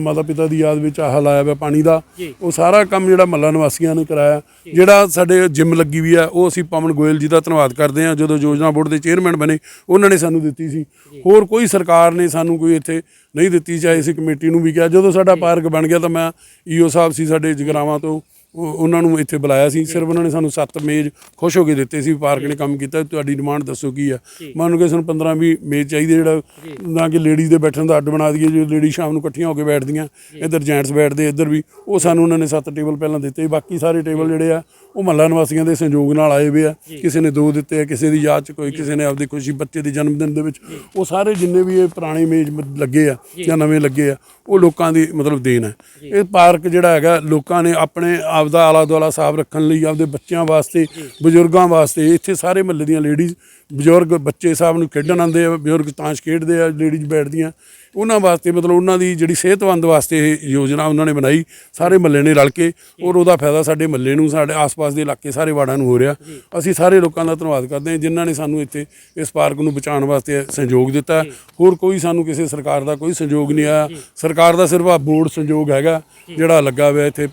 S5: ਮਾਤਾ ਪਿਤਾ ਦੀ ਯਾਦ ਵਿੱਚ ਆਹ ਲਾਇਆ ਹੋਇਆ ਪਾਣੀ ਦਾ। ਉਹ ਸਾਰਾ ਕੰਮ ਜਿਹੜਾ ਮੱਲਾ ਨਿਵਾਸੀਆਂ ਨੇ ਕਰਾਇਆ। ਜਿਹੜਾ ਸਾਡੇ ਜਿਮ ਲੱਗੀ ਵੀ ਆ ਉਹ ਅਸੀਂ ਪਵਨ ਗੋਇਲ ਜੀ ਦਾ ਧੰਨਵਾਦ ਕਰਦੇ ਹਾਂ। ਜਦੋਂ ਯੋਜਨਾ ਬੋਰਡ ਦੇ ਚੇਅਰਮੈਨ ਬਣੇ ਉਹਨਾਂ ਨੇ ਸਾਨੂੰ ਦਿੱਤੀ ਸੀ। ਹੋਰ ਕੋਈ ਸਰਕਾਰ ਨੇ ਸਾਨੂੰ ਕੋਈ ਇੱਥੇ ਨਹੀਂ ਦਿੱਤੀ ਚਾਹੇ ਅਸੀਂ ਕਮੇਟੀ ਨੂੰ ਵੀ ਕਿਹਾ। ਜਦੋਂ ਸਾਡਾ ਪਾਰਕ ਬਣ ਗਿਆ ਤਾਂ ਮੈਂ ਈਓ ਸਾਹਿਬ ਸੀ ਸਾਡੇ ਜਗਰਾਵਾਂ ਤੋਂ। ਉਹ- ਉਹਨਾਂ ਨੂੰ ਇੱਥੇ ਬੁਲਾਇਆ ਸੀ। ਸਿਰਫ ਉਹਨਾਂ ਨੇ ਸਾਨੂੰ ਸੱਤ ਮੇਜ਼ ਖੁਸ਼ ਹੋ ਕੇ ਦਿੱਤੇ ਸੀ ਪਾਰਕ ਨੇ ਕੰਮ ਕੀਤਾ ਤੁਹਾਡੀ ਡਿਮਾਂਡ ਦੱਸੋ ਕੀ ਆ। ਮੰਨ ਕੇ ਸਾਨੂੰ 15 20 ਮੇਜ਼ ਚਾਹੀਦੇ ਜਿਹੜਾ ਨਾ ਕਿ ਲੇਡੀਜ਼ ਦੇ ਬੈਠਣ ਦਾ ਅੱਡ ਬਣਾ ਦਈਏ ਜੋ ਲੇਡੀ ਸ਼ਾਮ ਨੂੰ ਇਕੱਠੀਆਂ ਹੋ ਕੇ ਬੈਠਦੀਆਂ ਇੱਧਰ ਜੈਂਟਸ ਬੈਠਦੇ ਇੱਧਰ ਵੀ। ਉਹ ਸਾਨੂੰ ਉਹਨਾਂ ਨੇ ਸੱਤ ਟੇਬਲ ਪਹਿਲਾਂ ਦਿੱਤੇ। ਬਾਕੀ ਸਾਰੇ ਟੇਬਲ ਜਿਹੜੇ ਆ ਉਹ ਮਹੱਲਾ ਨਿਵਾਸੀਆਂ ਦੇ ਸੰਯੋਗ ਨਾਲ ਆਏ ਹੋਏ ਆ। ਕਿਸੇ ਨੇ ਦੋ ਦਿੱਤੇ ਆ ਕਿਸੇ ਦੀ ਯਾਦ ਚ ਕੋਈ ਕਿਸੇ ਨੇ ਆਪਦੀ ਖੁਸ਼ੀ ਬੱਚੇ ਦੇ ਜਨਮ ਦਿਨ ਦੇ ਵਿੱਚ। ਉਹ ਸਾਰੇ ਜਿੰਨੇ ਵੀ ਇਹ ਪੁਰਾਣੇ ਮੇਜ਼ ਲੱਗੇ ਆ ਜਾਂ। ਨਵੇਂ ਲੱਗੇ ਆ ਉਹ ਲੋਕਾਂ ਦੀ ਮਤਲਬ ਦੇਣ ਹੈ ਇਹ ਪਾਰਕ ਜਿਹੜਾ ਹੈਗਾ ਲੋਕਾਂ ਨੇ ਆਪਣੇ ਆਪਦਾ ਆਲਾ ਦੁਆਲਾ ਸਾਫ਼ ਰੱਖਣ ਲਈ ਆਪਦੇ ਬੱਚਿਆਂ ਵਾਸਤੇ ਬਜ਼ੁਰਗਾਂ ਵਾਸਤੇ ਇੱਥੇ ਸਾਰੇ ਮਹੱਲੇ ਦੀਆਂ ਲੇਡੀਜ਼ ਬਜ਼ੁਰਗ ਬੱਚੇ ਸਾਹਿਬ ਨੂੰ ਖੇਡਣ ਆਉਂਦੇ ਆ ਬਜ਼ੁਰਗ ਤਾਂਸ਼ ਖੇਡਦੇ ਆ ਲੇਡੀਜ਼ ਬੈਠਦੀਆਂ। ਉਹਨਾਂ ਵਾਸਤੇ ਮਤਲਬ ਉਹਨਾਂ ਦੀ ਜਿਹੜੀ ਸਿਹਤਮੰਦ ਵਾਸਤੇ ਇਹ ਯੋਜਨਾ ਉਹਨਾਂ ਨੇ ਬਣਾਈ ਸਾਰੇ ਮਹੱਲੇ ਨੇ ਰਲ ਕੇ ਔਰ ਉਹਦਾ ਫਾਇਦਾ ਸਾਡੇ ਮਹੱਲੇ ਨੂੰ ਸਾਡੇ ਆਸ-ਪਾਸ ਦੇ ਇਲਾਕੇ ਸਾਰੇ ਵਾਰਡਾਂ ਨੂੰ ਹੋ ਰਿਹਾ। ਅਸੀਂ ਸਾਰੇ ਲੋਕਾਂ ਦਾ ਧੰਨਵਾਦ ਕਰਦੇ ਹਾਂ ਜਿਨ੍ਹਾਂ ਨੇ ਸਾਨੂੰ ਇੱਥੇ ਇਸ ਪਾਰਕ ਨੂੰ ਬਚਾਉਣ ਵਾਸਤੇ ਸਹਿਯੋਗ ਦਿੱਤਾ। ਹੋਰ ਕੋਈ ਸਾਨੂੰ ਕਿਸੇ ਸਰਕਾਰ ਦਾ ਕੋਈ ਸਹਿਯੋਗ ਨਹੀਂ ਆਇਆ। ਸਰਕਾਰ ਦਾ ਸਿਰਫ ਆ ਬੋਰਡ ਸਹਿਯੋਗ ਹੈਗਾ ਜਿਹੜਾ ਲੱਗਾ ਹੋਇਆ ਇੱਥੇ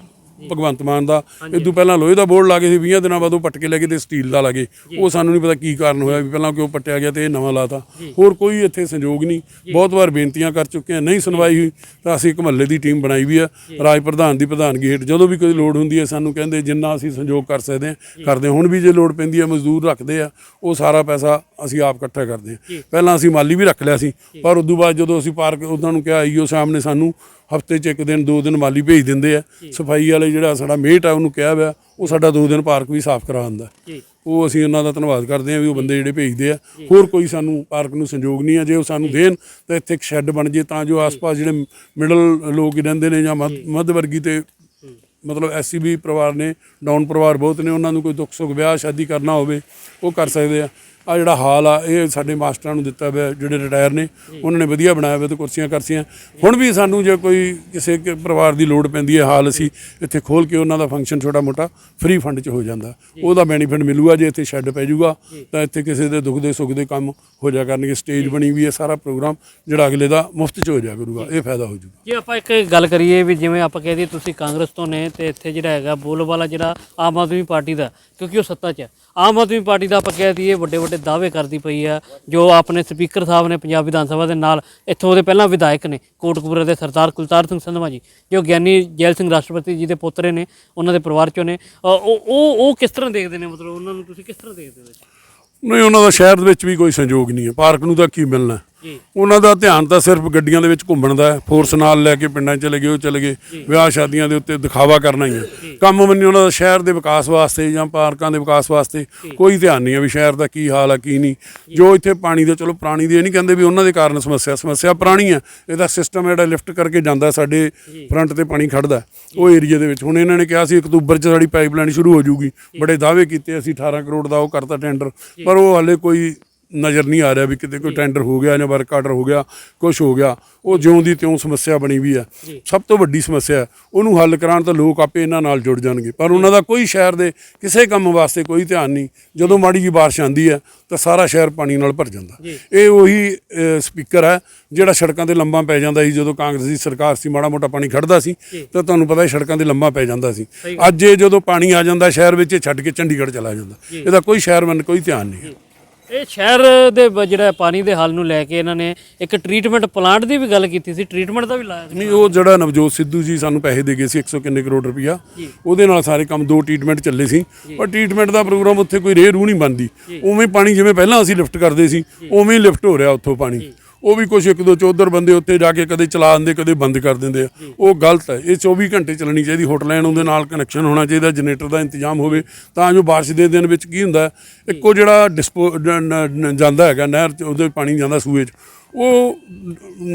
S5: ਭਗਵੰਤ ਮਾਨ ਦਾ। ਇਹ ਤੋਂ ਪਹਿਲਾਂ ਲੋਹੇ ਦਾ ਬੋਰਡ ਲਾ ਕੇ ਸੀ 20 ਦਿਨਾਂ ਬਾਅਦ ਉਹ ਪੱਟ ਕੇ ਲੈ ਗਏ ਤੇ ਸਟੀਲ ਦਾ ਲਾਗੇ ਉਹ ਸਾਨੂੰ ਨਹੀਂ ਪਤਾ ਕੀ ਕਾਰਨ ਹੋਇਆ ਵੀ ਪਹਿਲਾਂ ਕਿਉਂ ਪੱਟਿਆ ਗਿਆ ਤੇ ਇਹ ਨਵਾਂ ਲਾਤਾ। ਹੋਰ ਕੋਈ ਇੱਥੇ ਸੰਯੋਗ ਨਹੀਂ। ਬਹੁਤ ਵਾਰ ਬੇਨਤੀਆਂ ਕਰ ਚੁੱਕੇ ਹਾਂ ਨਹੀਂ ਸੁਣਵਾਈ ਹੋਈ ਤਾਂ ਅਸੀਂ ਇੱਕ ਮਹੱਲੇ ਦੀ ਟੀਮ ਬਣਾਈ ਵੀ ਆ। ਰਾਜ ਪ੍ਰਧਾਨ ਦੀ ਪ੍ਰਧਾਨਗੀ ਹੇਠ ਜਦੋਂ ਵੀ ਕੋਈ ਲੋੜ ਹੁੰਦੀ ਹੈ ਸਾਨੂੰ ਕਹਿੰਦੇ ਜਿੰਨਾ ਅਸੀਂ ਸੰਯੋਗ ਕਰ ਸਕਦੇ ਹਾਂ ਕਰਦੇ। ਹੁਣ ਵੀ ਜੇ ਲੋੜ ਪੈਂਦੀ ਹੈ ਮਜ਼ਦੂਰ ਰੱਖਦੇ ਆ ਉਹ ਸਾਰਾ ਪੈਸਾ ਅਸੀਂ ਆਪ ਇਕੱਠਾ ਕਰਦੇ ਹਾਂ। ਪਹਿਲਾਂ ਅਸੀਂ ਮਾਲੀ ਵੀ ਰੱਖ ਲਿਆ ਸੀ ਪਰ ਉਦੋਂ ਬਾਅਦ ਜਦੋਂ ਅਸੀਂ ਪਾਰਕ ਉਹਨਾਂ ਨੂੰ ਕਿਹਾ ਈਓ ਸਾਹਿਬ ਨੇ ਸਾਨੂੰ ਹਫ਼ਤੇ 'ਚ ਇੱਕ ਦਿਨ ਦੋ ਦਿਨ ਮਾਲੀ ਭੇਜ ਦਿੰਦੇ ਆ। ਸਫ਼ਾਈ ਵਾਲੇ ਜਿਹੜਾ ਸਾਡਾ ਮੇਟ ਆ ਉਹਨੂੰ ਕਿਹਾ ਹੋਇਆ ਉਹ ਸਾਡਾ ਦੋ ਦਿਨ ਪਾਰਕ ਵੀ ਸਾਫ਼ ਕਰਾ ਦਿੰਦਾ। ਉਹ ਅਸੀਂ ਉਹਨਾਂ ਦਾ ਧੰਨਵਾਦ ਕਰਦੇ ਹਾਂ ਵੀ ਉਹ ਬੰਦੇ ਜਿਹੜੇ ਭੇਜਦੇ ਆ। ਹੋਰ ਕੋਈ ਸਾਨੂੰ ਪਾਰਕ ਨੂੰ ਸੰਯੋਗ ਨਹੀਂ ਆ ਜੇ ਉਹ ਸਾਨੂੰ ਦੇਣ ਤਾਂ ਇੱਥੇ ਇੱਕ ਸ਼ੈੱਡ ਬਣ ਜੇ ਤਾਂ ਜੋ ਆਸ-ਪਾਸ ਜਿਹੜੇ ਮਿਡਲ ਲੋਕ ਰਹਿੰਦੇ ਨੇ ਜਾਂ ਮੱਧ- ਮੱਧ ਵਰਗੀ ਤੇ ਮਤਲਬ ਐਸਸੀਬੀ ਪਰਿਵਾਰ ਨੇ ਡਾਊਨ ਪਰਿਵਾਰ ਬਹੁਤ ਨੇ ਉਹਨਾਂ ਨੂੰ ਕੋਈ ਦੁੱਖ ਸੁੱਖ ਵਿਆਹ ਸ਼ਾਦੀ ਕਰਨਾ ਹੋਵੇ ਉਹ ਕਰ ਸਕਦੇ ਆ। ਆ ਜਿਹੜਾ ਹਾਲ ਆ ਇਹ ਸਾਡੇ ਮਾਸਟਰਾਂ ਨੂੰ ਦਿੱਤਾ ਹੋਇਆ ਜਿਹੜੇ ਰਿਟਾਇਰ ਨੇ ਉਹਨਾਂ ਨੇ ਵਧੀਆ ਬਣਾਇਆ ਹੋਇਆ ਤੇ ਕੁਰਸੀਆਂ ਕਰਸੀਆਂ। ਹੁਣ ਵੀ ਸਾਨੂੰ ਜੇ ਕੋਈ ਕਿਸੇ ਪਰਿਵਾਰ ਦੀ ਲੋੜ ਪੈਂਦੀ ਹੈ ਹਾਲ ਅਸੀਂ ਇੱਥੇ ਖੋਲ ਕੇ ਉਹਨਾਂ ਦਾ ਫੰਕਸ਼ਨ ਛੋਟਾ ਮੋਟਾ ਫ੍ਰੀ ਫੰਡ 'ਚ ਹੋ ਜਾਂਦਾ। ਉਹਦਾ ਬੈਨੀਫਿਟ ਮਿਲੂਗਾ ਜੇ ਇੱਥੇ ਸ਼ੈੱਡ ਪੈ ਜਾਊਗਾ ਤਾਂ ਇੱਥੇ ਕਿਸੇ ਦੇ ਦੁੱਖ ਦੇ ਸੁੱਖ ਦੇ ਕੰਮ ਹੋ ਜਾ ਕਰਨਗੇ। ਸਟੇਜ ਬਣੀ ਵੀ ਹੈ ਸਾਰਾ ਪ੍ਰੋਗਰਾਮ ਜਿਹੜਾ ਅਗਲੇ ਦਾ ਮੁਫਤ 'ਚ ਹੋ ਜਾ ਕਰੂਗਾ ਇਹ ਫਾਇਦਾ ਹੋ ਜਾਊਗਾ।
S1: ਜੇ ਆਪਾਂ ਇੱਕ ਗੱਲ ਕਰੀਏ ਵੀ ਜਿਵੇਂ ਆਪਾਂ ਕਹਿ ਦਈਏ ਤੁਸੀਂ ਕਾਂਗਰਸ ਤੋਂ ਨੇ ਤੇ ਇੱਥੇ ਜਿਹੜਾ ਹੈਗਾ ਬੋਲਬਾਲਾ ਜਿਹੜਾ ਆਮ ਆਦਮੀ ਪਾਰਟੀ ਦਾ ਕਿਉਂਕਿ ਉਹ ਸੱਤਾ 'ਚ ਹੈ। ਆਮ ਆਦਮੀ ਪਾਰਟੀ ਦਾ ਆਪਾਂ ਕਹਿ ਦਈਏ ਵੱਡੇ ਵੱਡੇ ਦਾਅਵੇ ਕਰਦੀ ਪਈ ਆ, ਜੋ ਆਪਣੇ ਸਪੀਕਰ ਸਾਹਿਬ ਨੇ ਪੰਜਾਬ ਵਿਧਾਨ ਸਭਾ ਦੇ ਨਾਲ ਇੱਥੋਂ ਦੇ ਪਹਿਲਾਂ ਵਿਧਾਇਕ ਨੇ ਕੋਟਕਪੂਰਾ ਦੇ ਸਰਦਾਰ ਕੁਲਤਾਰ ਸਿੰਘ ਸੰਧਵਾ ਜੀ, ਜੋ ਗਿਆਨੀ ਜੈਲ ਸਿੰਘ ਰਾਸ਼ਟਰਪਤੀ ਜੀ ਦੇ ਪੋਤਰੇ ਨੇ, ਉਹਨਾਂ ਦੇ ਪਰਿਵਾਰ ਚੋਂ ਨੇ। ਉਹ ਉਹ ਕਿਸ ਤਰ੍ਹਾਂ ਦੇਖਦੇ ਨੇ ਮਤਲਬ ਉਹਨਾਂ ਨੂੰ ਤੁਸੀਂ ਕਿਸ ਤਰ੍ਹਾਂ ਦੇਖਦੇ ਹੋ
S5: ਨਹੀਂ, ਉਹਨਾਂ ਦਾ ਸ਼ਹਿਰ ਦੇ ਵਿੱਚ ਵੀ ਕੋਈ ਸੰਯੋਗ ਨਹੀਂ ਹੈ। ਪਾਰਕ ਨੂੰ ਤਾਂ ਕੀ ਮਿਲਣਾ? ਉਹਨਾਂ ਦਾ ਧਿਆਨ ਤਾਂ ਸਿਰਫ ਗੱਡੀਆਂ ਦੇ ਵਿੱਚ ਘੁੰਮਣ ਦਾ ਹੈ। ਫੋਰਸ ਨਾਲ ਲੈ ਕੇ ਪਿੰਡਾਂ 'ਚ ਚਲੇ ਗਏ ਉਹ ਚਲੇ ਗਏ। ਵਿਆਹ ਸ਼ਾਦੀਆਂ ਦੇ ਉੱਤੇ ਦਿਖਾਵਾ ਕਰਨਾ ਹੀ ਹੈ। ਕੰਮ ਮੰਨੀ ਉਹਨਾਂ ਦਾ ਸ਼ਹਿਰ ਦੇ ਵਿਕਾਸ ਵਾਸਤੇ ਜਾਂ ਪਾਰਕਾਂ ਦੇ ਵਿਕਾਸ ਵਾਸਤੇ ਕੋਈ ਧਿਆਨ ਨਹੀਂ ਹੈ ਵੀ ਸ਼ਹਿਰ ਦਾ ਕੀ ਹਾਲ ਹੈ ਕੀ ਨਹੀਂ। ਜੋ ਇੱਥੇ ਪਾਣੀ ਦਾ ਚਲੋ ਪੁਰਾਣੀ ਦੀ ਇਹ ਨਹੀਂ ਕਹਿੰਦੇ ਵੀ ਉਹਨਾਂ ਦੇ ਕਾਰਨ ਸਮੱਸਿਆ ਸਮੱਸਿਆ ਪੁਰਾਣੀ ਹੈ। ਇਹਦਾ ਸਿਸਟਮ ਜਿਹੜਾ ਲਿਫਟ ਕਰਕੇ ਜਾਂਦਾ ਸਾਡੇ ਫਰੰਟ ਤੇ ਪਾਣੀ ਖੜਦਾ ਉਹ ਏਰੀਆ ਦੇ ਵਿੱਚ। ਹੁਣ ਇਹਨਾਂ ਨੇ ਕਿਹਾ ਸੀ ਅਕਤੂਬਰ 'ਚ ਸਾਡੀ ਪਾਈਪਲਾਈਨ ਸ਼ੁਰੂ ਹੋ ਜਾਊਗੀ। ਬੜੇ ਦਾਅਵੇ ਕੀਤੇ ਅਸੀਂ 18 ਕਰੋੜ ਦਾ ਉਹ ਕਰਤਾ ਟੈਂਡਰ ਪਰ ਉਹ ਹਾਲੇ ਕੋਈ ਨਜ਼ਰ ਨਹੀਂ ਆ ਰਿਹਾ ਵੀ ਕਿਤੇ ਕੋਈ ਟੈਂਡਰ ਹੋ ਗਿਆ ਜਾਂ ਵਰਕ ਆਰਡਰ ਹੋ ਗਿਆ ਕੁਝ ਹੋ ਗਿਆ ਉਹ ਜਿਉਂ ਦੀ ਤਿਉਂ ਸਮੱਸਿਆ ਬਣੀ ਵੀ ਆ ਸਭ ਤੋਂ ਵੱਡੀ ਸਮੱਸਿਆ ਹੈ, ਉਹਨੂੰ ਹੱਲ ਕਰਾਉਣ ਤਾਂ ਲੋਕ ਆਪੇ ਇਹਨਾਂ ਨਾਲ ਜੁੜ ਜਾਣਗੇ ਪਰ ਉਹਨਾਂ ਦਾ ਕੋਈ ਸ਼ਹਿਰ ਦੇ ਕਿਸੇ ਕੰਮ ਵਾਸਤੇ ਕੋਈ ਧਿਆਨ ਨਹੀਂ। ਜਦੋਂ ਮਾੜੀ ਜੀ ਬਾਰਿਸ਼ ਆਂਦੀ ਹੈ ਤਾਂ ਸਾਰਾ ਸ਼ਹਿਰ ਪਾਣੀ ਨਾਲ ਭਰ ਜਾਂਦਾ। ਇਹ ਉਹੀ ਸਪੀਕਰ ਹੈ ਜਿਹੜਾ ਸੜਕਾਂ ਤੇ ਲੰਬਾ ਪੈ ਜਾਂਦਾ ਸੀ। ਜਦੋਂ ਕਾਂਗਰਸ ਦੀ ਸਰਕਾਰ ਸੀ ਮਾੜਾ ਮੋਟਾ ਪਾਣੀ ਖੜਦਾ ਸੀ ਤਾਂ ਤੁਹਾਨੂੰ ਪਤਾ ਹੈ ਸੜਕਾਂ ਤੇ ਲੰਬਾ ਪੈ ਜਾਂਦਾ ਸੀ। ਅੱਜ ਇਹ ਜਦੋਂ ਪਾਣੀ ਆ ਜਾਂਦਾ ਸ਼ਹਿਰ ਵਿੱਚ ਇਹ ਛੱਡ ਕੇ ਚੰਡੀਗੜ੍ਹ ਚਲਾ ਜਾਂਦਾ। ਇਹਦਾ ਕੋਈ ਸ਼ਹਿਰ ਵੱਲ ਕੋਈ ਧਿਆਨ ਨਹੀਂ ਹੈ।
S1: ਇਹ ਸ਼ਹਿਰ ਦੇ ਬ- ਜਿਹੜਾ ਪਾਣੀ ਦੇ ਹੱਲ ਨੂੰ ਲੈ ਕੇ ਇਹਨਾਂ ਨੇ ਇੱਕ ਟ੍ਰੀਟਮੈਂਟ ਪਲਾਂਟ ਦੀ ਵੀ ਗੱਲ ਕੀਤੀ ਸੀ। ਟ੍ਰੀਟਮੈਂਟ ਦਾ ਵੀ ਲਾਇਆ ਸੀ।
S5: ਨਹੀਂ ਉਹ ਜਿਹੜਾ ਨਵਜੋਤ ਸਿੱਧੂ ਜੀ ਸਾਨੂੰ ਪੈਸੇ ਦੇ ਗਏ ਸੀ 100 ਕਿੰਨੇ ਕਰੋੜ ਰੁਪਈਆ। ਉਹਦੇ ਨਾਲ ਸਾਰੇ ਕੰਮ ਦੋ ਟ੍ਰੀਟਮੈਂਟ ਚੱਲੇ ਸੀ। ਪਰ ਟ੍ਰੀਟਮੈਂਟ ਦਾ ਪ੍ਰੋਗਰਾਮ ਉੱਥੇ ਕੋਈ ਰੇ ਰੂ ਨਹੀਂ ਬਣਦੀ। ਉਵੇਂ ਪਾਣੀ ਜਿਵੇਂ ਪਹਿਲਾਂ ਅਸੀਂ ਲਿਫਟ ਕਰਦੇ ਸੀ ਉਵੇਂ ਹੀ ਲਿਫਟ ਹੋ ਰਿਹਾ ਉੱਥੋਂ ਪਾਣੀ। ਉਹ ਵੀ ਕੁਝ ਇੱਕ ਦੋ ਚੌਧਰ ਬੰਦੇ ਉੱਤੇ ਜਾ ਕੇ ਕਦੇ ਚਲਾ ਦਿੰਦੇ ਕਦੇ ਬੰਦ ਕਰ ਦਿੰਦੇ ਆ। ਉਹ ਗਲਤ ਹੈ। ਇਹ 24 ਘੰਟੇ ਚੱਲਣੀ ਚਾਹੀਦੀ। ਹੋਟਲਾਈਨ ਉਹਦੇ ਨਾਲ ਕਨੈਕਸ਼ਨ ਹੋਣਾ ਚਾਹੀਦਾ ਜਨਰੇਟਰ ਦਾ ਇੰਤਜ਼ਾਮ ਹੋਵੇ। ਤਾਂ ਜੋ ਬਾਰਿਸ਼ ਦੇ ਦਿਨ ਵਿੱਚ ਕੀ ਹੁੰਦਾ ਇੱਕੋ ਜਿਹੜਾ ਡਿਸਪੋ ਜਾਂਦਾ ਹੈਗਾ ਨਹਿਰ ਚ ਉਹਦੇ ਪਾਣੀ ਜਾਂਦਾ ਸੂਏ ਚ। ਉਹ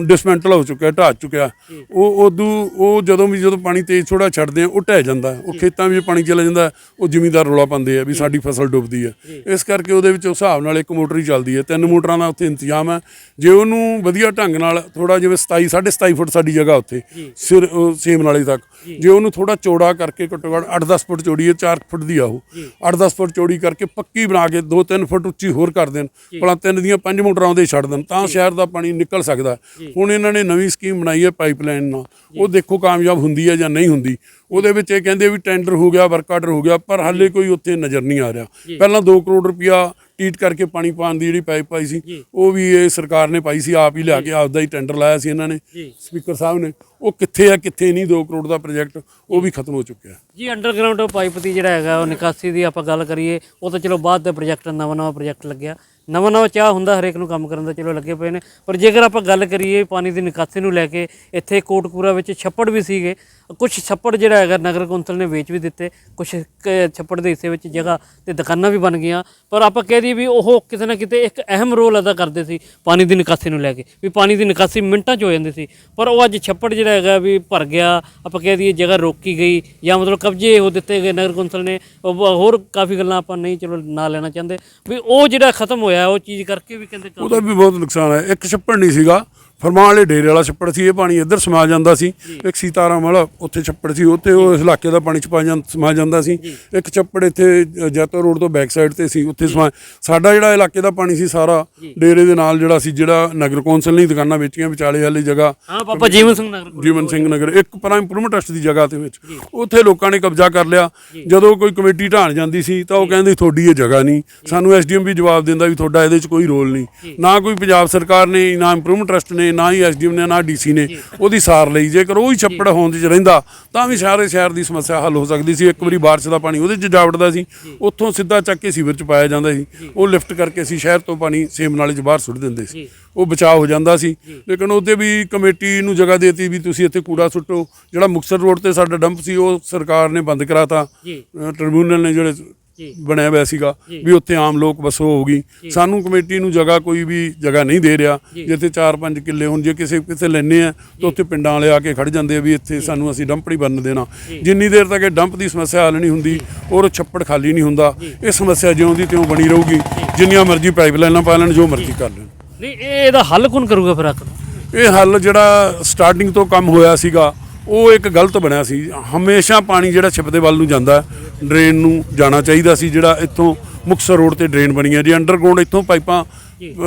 S5: ਡਿਸਮੈਂਟਲ ਹੋ ਚੁੱਕਿਆ ਢਾਹ ਚੁੱਕਿਆ। ਉਹ ਉਦੋਂ ਉਹ ਜਦੋਂ ਵੀ ਜਦੋਂ ਪਾਣੀ ਤੇਜ਼ ਥੋੜਾ ਛੱਡਦੇ ਆ ਉਹ ਢਹਿ ਜਾਂਦਾ। ਉਹ ਖੇਤਾਂ ਵਿੱਚ ਪਾਣੀ ਚਲਾ ਜਾਂਦਾ ਉਹ ਜ਼ਿਮੀਂਦਾਰ ਰੌਲਾ ਪਾਉਂਦੇ ਆ ਵੀ ਸਾਡੀ ਫਸਲ ਡੁੱਬਦੀ ਹੈ ਇਸ ਕਰਕੇ ਉਹਦੇ ਵਿੱਚ ਉਸ ਹਿਸਾਬ ਨਾਲ ਇੱਕ ਮੋਟਰ ਹੀ ਚੱਲਦੀ ਹੈ ਤਿੰਨ ਮੋਟਰਾਂ ਦਾ ਉੱਥੇ ਇੰਤਜ਼ਾਮ ਹੈ ਜੇ ਉਹਨੂੰ ਵਧੀਆ ਢੰਗ ਨਾਲ ਥੋੜਾ ਜਿਵੇਂ 27 27.5 ਫੁੱਟ ਸਾਡੀ ਜਗ੍ਹਾ ਉੱਥੇ ਸਿਰ ਸੇਮ ਨਾਲੇ ਤੱਕ। ਜੇ। ਉਹਨੂੰ ਥੋੜਾ ਚੌੜਾ ਕਰਕੇ ਘੱਟੋ ਘੱਟ 8-10 ਫੁੱਟ ਚੌੜੀ ਹੈ 4 ਫੁੱਟ ਦੀ ਆ ਉਹ। 8-10 ਫੁੱਟ ਚੌੜੀ ਕਰਕੇ ਪੱਕੀ ਬਣਾ ਕੇ 2-3 ਫੁੱਟ ਉੱਚੀ ਹੋਰ ਕਰ ਦੇਣ। ਭਲਾ ਤਿੰਨ ਦੀਆਂ ਪੰਜ ਮੋਟਰਾਂ ਉਹਦੇ ਛੱਡ ਦੇਣ। ਤਾਂ ਸ਼ਹਿਰ ਦਾ ਪਾਣੀ ਨਿਕਲ ਸਕਦਾ। ਹੁਣ ਇਹਨਾਂ ਨੇ ਨਵੀਂ ਸਕੀਮ ਬਣਾਈ ਹੈ ਪਾਈਪਲਾਈਨ ਨਾਲ। ਉਹ ਦੇਖੋ ਕਾਮਯਾਬ ਹੁੰਦੀ ਹੈ ਜਾਂ ਨਹੀਂ ਹੁੰਦੀ। ਉਹਦੇ ਵਿੱਚ ਇਹ ਕਹਿੰਦੇ ਵੀ ਟੈਂਡਰ ਹੋ ਗਿਆ ਵਰਕ ਆਰਡਰ ਹੋ ਗਿਆ ਪਰ ਹਾਲੇ ਕੋਈ ਉੱਥੇ ਨਜ਼ਰ ਨਹੀਂ ਆ ਰਿਹਾ। ਪਹਿਲਾਂ 2 ਕਰੋੜ ਰੁਪਇਆ ਟੀਟ ਕਰਕੇ ਪਾਣੀ ਪਾਉਣ ਦੀ ਜਿਹੜੀ ਪਾਈਪ ਪਾਈ ਸੀ ਉਹ ਵੀ ਇਹ ਸਰਕਾਰ ਨੇ ਪਾਈ ਸੀ ਆਪ ਹੀ ਲਿਆ ਕੇ ਆਪ ਦਾ ਹੀ ਟੈਂਡਰ ਲਾਇਆ ਸੀ ਇਹਨਾਂ ਨੇ। ਸਪੀਕਰ ਸਾਹਿਬ ਨੇ। ਉਹ ਕਿੱਥੇ ਆ ਕਿੱਥੇ ਨਹੀਂ 2 ਕਰੋੜ ਦਾ ਪ੍ਰੋਜੈਕਟ ਉਹ ਵੀ ਖਤਮ ਹੋ ਚੁੱਕਿਆ।
S1: ਜੀ ਅੰਡਰਗਰਾਉਂਡ ਪਾਈਪ ਦੀ ਜਿਹੜਾ ਹੈਗਾ ਉਹ ਨਿਕਾਸੀ ਦੀ ਆਪਾਂ ਗੱਲ ਕਰੀਏ ਉਹ ਤਾਂ ਚਲੋ ਬਾਅਦ ਦਾ ਪ੍ਰੋਜੈਕਟ ਨਵਾਂ ਨਵਾਂ ਪ੍ਰੋਜੈਕਟ ਲੱਗਿਆ। ਨਵਾਂ ਨਵਾਂ ਚਾਹ ਹੁੰਦਾ ਹਰੇਕ ਨੂੰ ਕੰਮ ਕਰਨ ਦਾ ਚਲੋ ਲੱਗੇ ਪਏ ਨੇ। ਪਰ ਜੇਕਰ ਆਪਾਂ ਗੱਲ ਕਰੀਏ ਪਾਣੀ ਦੀ ਨਿਕਾਸੀ ਨੂੰ ਲੈ ਕੇ ਇੱਥੇ ਕੋਟਕਪੂਰਾ ਵਿੱਚ ਛੱਪੜ ਵੀ ਸੀਗੇ ਕੁਝ ਛੱਪੜ ਜਿਹੜਾ ਹੈਗਾ ਨਗਰ ਕੌਂਸਲ ਨੇ ਵੇਚ ਵੀ ਦਿੱਤੇ ਕੁਝ ਛੱਪੜ ਦੇ ਹਿੱਸੇ ਵਿੱਚ ਜਗ੍ਹਾ ਤੇ ਦੁਕਾਨਾਂ ਵੀ ਬਣ ਗਈਆਂ। ਪਰ ਆਪਾਂ ਕਹਿ ਦਈਏ ਵੀ ਉਹ ਕਿਤੇ ਨਾ ਕਿਤੇ ਇੱਕ ਅਹਿਮ ਰੋਲ ਅਦਾ ਕਰਦੇ ਸੀ ਪਾਣੀ ਦੀ ਨਿਕਾਸੀ ਨੂੰ ਲੈ ਕੇ, ਵੀ ਪਾਣੀ ਦੀ ਨਿਕਾਸੀ ਮਿੰਟਾਂ 'ਚ ਹੋ ਜਾਂਦੀ ਸੀ। ਪਰ ਉਹ ਅੱਜ ਛੱਪੜ ਜਿਹੜਾ ਹੈਗਾ ਵੀ ਭਰ ਗਿਆ, ਆਪਾਂ ਕਹਿ ਦਈਏ ਜਗ੍ਹਾ ਰੋਕੀ ਗਈ, ਜਾਂ ਮਤਲਬ ਕਬਜ਼ੇ ਉਹ ਦਿੱਤੇ ਗਏ ਨਗਰ ਕੌਂਸਲ ਨੇ, ਉਹ ਹੋਰ ਕਾਫੀ ਗੱਲਾਂ ਆਪਾਂ ਨਹੀਂ, ਚਲੋ ਨਾ ਲੈਣਾ ਚਾਹੁੰਦੇ। ਵੀ ਉਹ ਜਿਹੜਾ ਖਤਮ ਹੋਇਆ, ਉਹ ਚੀਜ਼ ਕਰਕੇ ਵੀ ਕਹਿੰਦੇ
S5: ਉਹਦਾ ਵੀ ਬਹੁਤ ਨੁਕਸਾਨ ਹੈ। ਇੱਕ ਛੱਪੜ ਨਹੀਂ ਸੀਗਾ ਫਰਮਾਨ ਵਾਲੇ ਡੇਰੇ ਵਾਲਾ ਛੱਪੜ ਸੀ ਇਹ ਪਾਣੀ ਇੱਧਰ ਸਮਾ ਜਾਂਦਾ ਸੀ। ਇੱਕ ਸੀਤਾਰਾਮ ਵਾਲਾ ਉੱਥੇ ਛੱਪੜ ਸੀ ਉੱਥੇ ਉਹ ਇਸ ਇਲਾਕੇ ਦਾ ਪਾਣੀ ਛਪਾ ਜਾਂ ਸਮਾ ਜਾਂਦਾ ਸੀ। ਇੱਕ ਛੱਪੜ ਇੱਥੇ ਜੈਤੋ ਰੋਡ ਤੋਂ ਬੈਕ ਸਾਈਡ ਤੇ ਸੀ ਉੱਥੇ ਸਮਾ ਸਾਡਾ ਜਿਹੜਾ ਇਲਾਕੇ ਦਾ ਪਾਣੀ ਸੀ ਸਾਰਾ ਡੇਰੇ ਦੇ ਨਾਲ ਜਿਹੜਾ ਸੀ ਜਿਹੜਾ ਨਗਰ ਕੌਂਸਲ ਨੇ ਦੁਕਾਨਾਂ ਵੇਚੀਆਂ ਵਿਚਾਲੇ ਵਾਲੀ ਜਗ੍ਹਾ।
S1: ਹਾਂ ਪਾਪਾ ਜੀਵਨ ਸਿੰਘ ਨਗਰ।
S5: ਜੀਵਨ ਸਿੰਘ ਨਗਰ ਇੱਕ ਪ੍ਰਾਈਮ ਇੰਪਰੂਵਮੈਂਟ ਟਰਸਟ ਦੀ ਜਗ੍ਹਾ ਤੇ ਵਿੱਚ। ਉੱਥੇ ਲੋਕਾਂ ਨੇ ਕਬਜ਼ਾ ਕਰ ਲਿਆ। ਜਦੋਂ ਕੋਈ ਕਮੇਟੀ ਢਾਣ ਜਾਂਦੀ ਸੀ ਤਾਂ ਉਹ ਕਹਿੰਦੀ ਤੁਹਾਡੀ ਇਹ ਜਗ੍ਹਾ ਨਹੀਂ। ਸਾਨੂੰ ਐਸਡੀਐਮ ਵੀ ਜਵਾਬ ਦਿੰਦਾ ਵੀ ਤੁਹਾਡਾ ਇਹਦੇ 'ਚ ਕੋਈ ਰੋਲ ਨਹੀਂ। ਨਾ ਕੋਈ ਪੰਜਾਬ ਸਰਕਾਰ ਨੇ ਨਾ ਇੰਪਰੂਵਮੈਂਟ ਟਰਸਟ ਨੇ ਨਾ ਹੀ ਐਸਡੀਐਮ ਨੇ ਨਾ ਡੀਸੀ ਨੇ ਉਹਦੀ ਸਾਰ ਲਈ। ਜੇਕਰ ਉਹ ਹੀ ਛੱਪੜ ਹੋਣ 'ਚ ਰਹਿੰਦਾ ਤਾਂ ਵੀ ਸਾਰੇ ਸ਼ਹਿਰ ਦੀ ਸਮੱਸਿਆ ਹੱਲ ਹੋ ਸਕਦੀ ਸੀ। ਇੱਕ ਵਾਰੀ ਬਾਰਿਸ਼ ਦਾ ਪਾਣੀ ਉਹਦੇ 'ਚ ਜਾ ਵੜਦਾ ਸੀ ਉੱਥੋਂ ਸਿੱਧਾ ਚੱਕ ਕੇ ਸੀਵਰ 'ਚ ਪਾਇਆ ਜਾਂਦਾ ਸੀ। ਉਹ ਲਿਫਟ ਕਰਕੇ ਅਸੀਂ ਸ਼ਹਿਰ ਤੋਂ ਪਾਣੀ ਸੇਮ ਨਾਲੇ 'ਚ ਬਾਹਰ ਸੁੱਟ ਦਿੰਦੇ ਸੀ। ਉਹ ਬਚਾਅ ਹੋ ਜਾਂਦਾ ਸੀ। ਲੇਕਿਨ ਉਹਦੇ ਵੀ ਕਮੇਟੀ ਨੂੰ ਜਗ੍ਹਾ ਦੇਤੀ ਵੀ ਤੁਸੀਂ ਇੱਥੇ ਕੂੜਾ ਸੁੱਟੋ। ਜਿਹੜਾ ਮੁਕਸਰ ਰੋਡ ਤੇ ਸਾਡਾ ਡੰਪ ਸੀ ਉਹ ਸਰਕਾਰ ਨੇ ਬੰਦ ਕਰਾਤਾ। ਟ੍ਰਿਬਿਊਨਲ ਨੇ ਜਿਹੜੇ ਬਣਿਆ ਹੋਇਆ ਸੀਗਾ ਵੀ ਉੱਥੇ ਆਮ ਲੋਕ ਵਸੋ ਹੋਊਗੀ ਸਾਨੂੰ ਕਮੇਟੀ ਨੂੰ ਜਗ੍ਹਾ ਕੋਈ ਵੀ ਜਗ੍ਹਾ ਨਹੀਂ ਦੇ ਰਿਹਾ। ਜਿੱਥੇ 4-5 ਕਿੱਲੇ ਹੁਣ ਜੇ ਕਿਸੇ ਕਿਸੇ ਲੈਣੇ ਆ ਤਾਂ ਉੱਥੇ ਪਿੰਡਾਂ ਵਾਲੇ ਆ ਕੇ ਖੜ ਜਾਂਦੇ ਆ ਵੀ ਇੱਥੇ ਸਾਨੂੰ ਅਸੀਂ ਡੰਪ ਨਹੀਂ ਬੰਨ ਦੇਣਾ। ਜਿੰਨੀ ਦੇਰ ਤੱਕ ਇਹ ਡੰਪ ਦੀ ਸਮੱਸਿਆ ਹੱਲ ਨਹੀਂ ਹੁੰਦੀ ਔਰ ਛੱਪੜ ਖਾਲੀ ਨਹੀਂ ਹੁੰਦਾ ਇਹ ਸਮੱਸਿਆ ਜਿਉਂ ਦੀ ਤਿਉਂ ਬਣੀ ਰਹੂਗੀ। ਜਿੰਨੀਆਂ ਮਰਜ਼ੀ ਪਾਈਪਲਾਈਨਾਂ ਪਾ ਲੈਣ ਜੋ ਮਰਜ਼ੀ ਕਰ ਲੈਣ।
S1: ਨਹੀਂ ਇਹ ਇਹਦਾ ਹੱਲ ਕੌਣ ਕਰੂਗਾ ਫਿਰ ਆਖਰ
S5: ਇਹ ਹੱਲ ਜਿਹੜਾ ਸਟਾਰਟਿੰਗ ਤੋਂ ਕੰਮ ਹੋਇਆ ਸੀਗਾ ਉਹ ਇੱਕ ਗਲਤ ਬਣਿਆ ਸੀ। ਹਮੇਸ਼ਾ ਪਾਣੀ ਜਿਹੜਾ ਛਿਪਦੇ ਵੱਲ ਨੂੰ ਜਾਂਦਾ ਡਰੇਨ ਨੂੰ ਜਾਣਾ ਚਾਹੀਦਾ ਸੀ ਜਿਹੜਾ ਇੱਥੋਂ ਮੁਕਤਸਰ ਰੋਡ ਤੇ ਡਰੇਨ ਬਣੀ ਹੈ। ਜੇ ਅੰਡਰਗਰਾਉਂਡ ਇੱਥੋਂ ਪਾਈਪਾਂ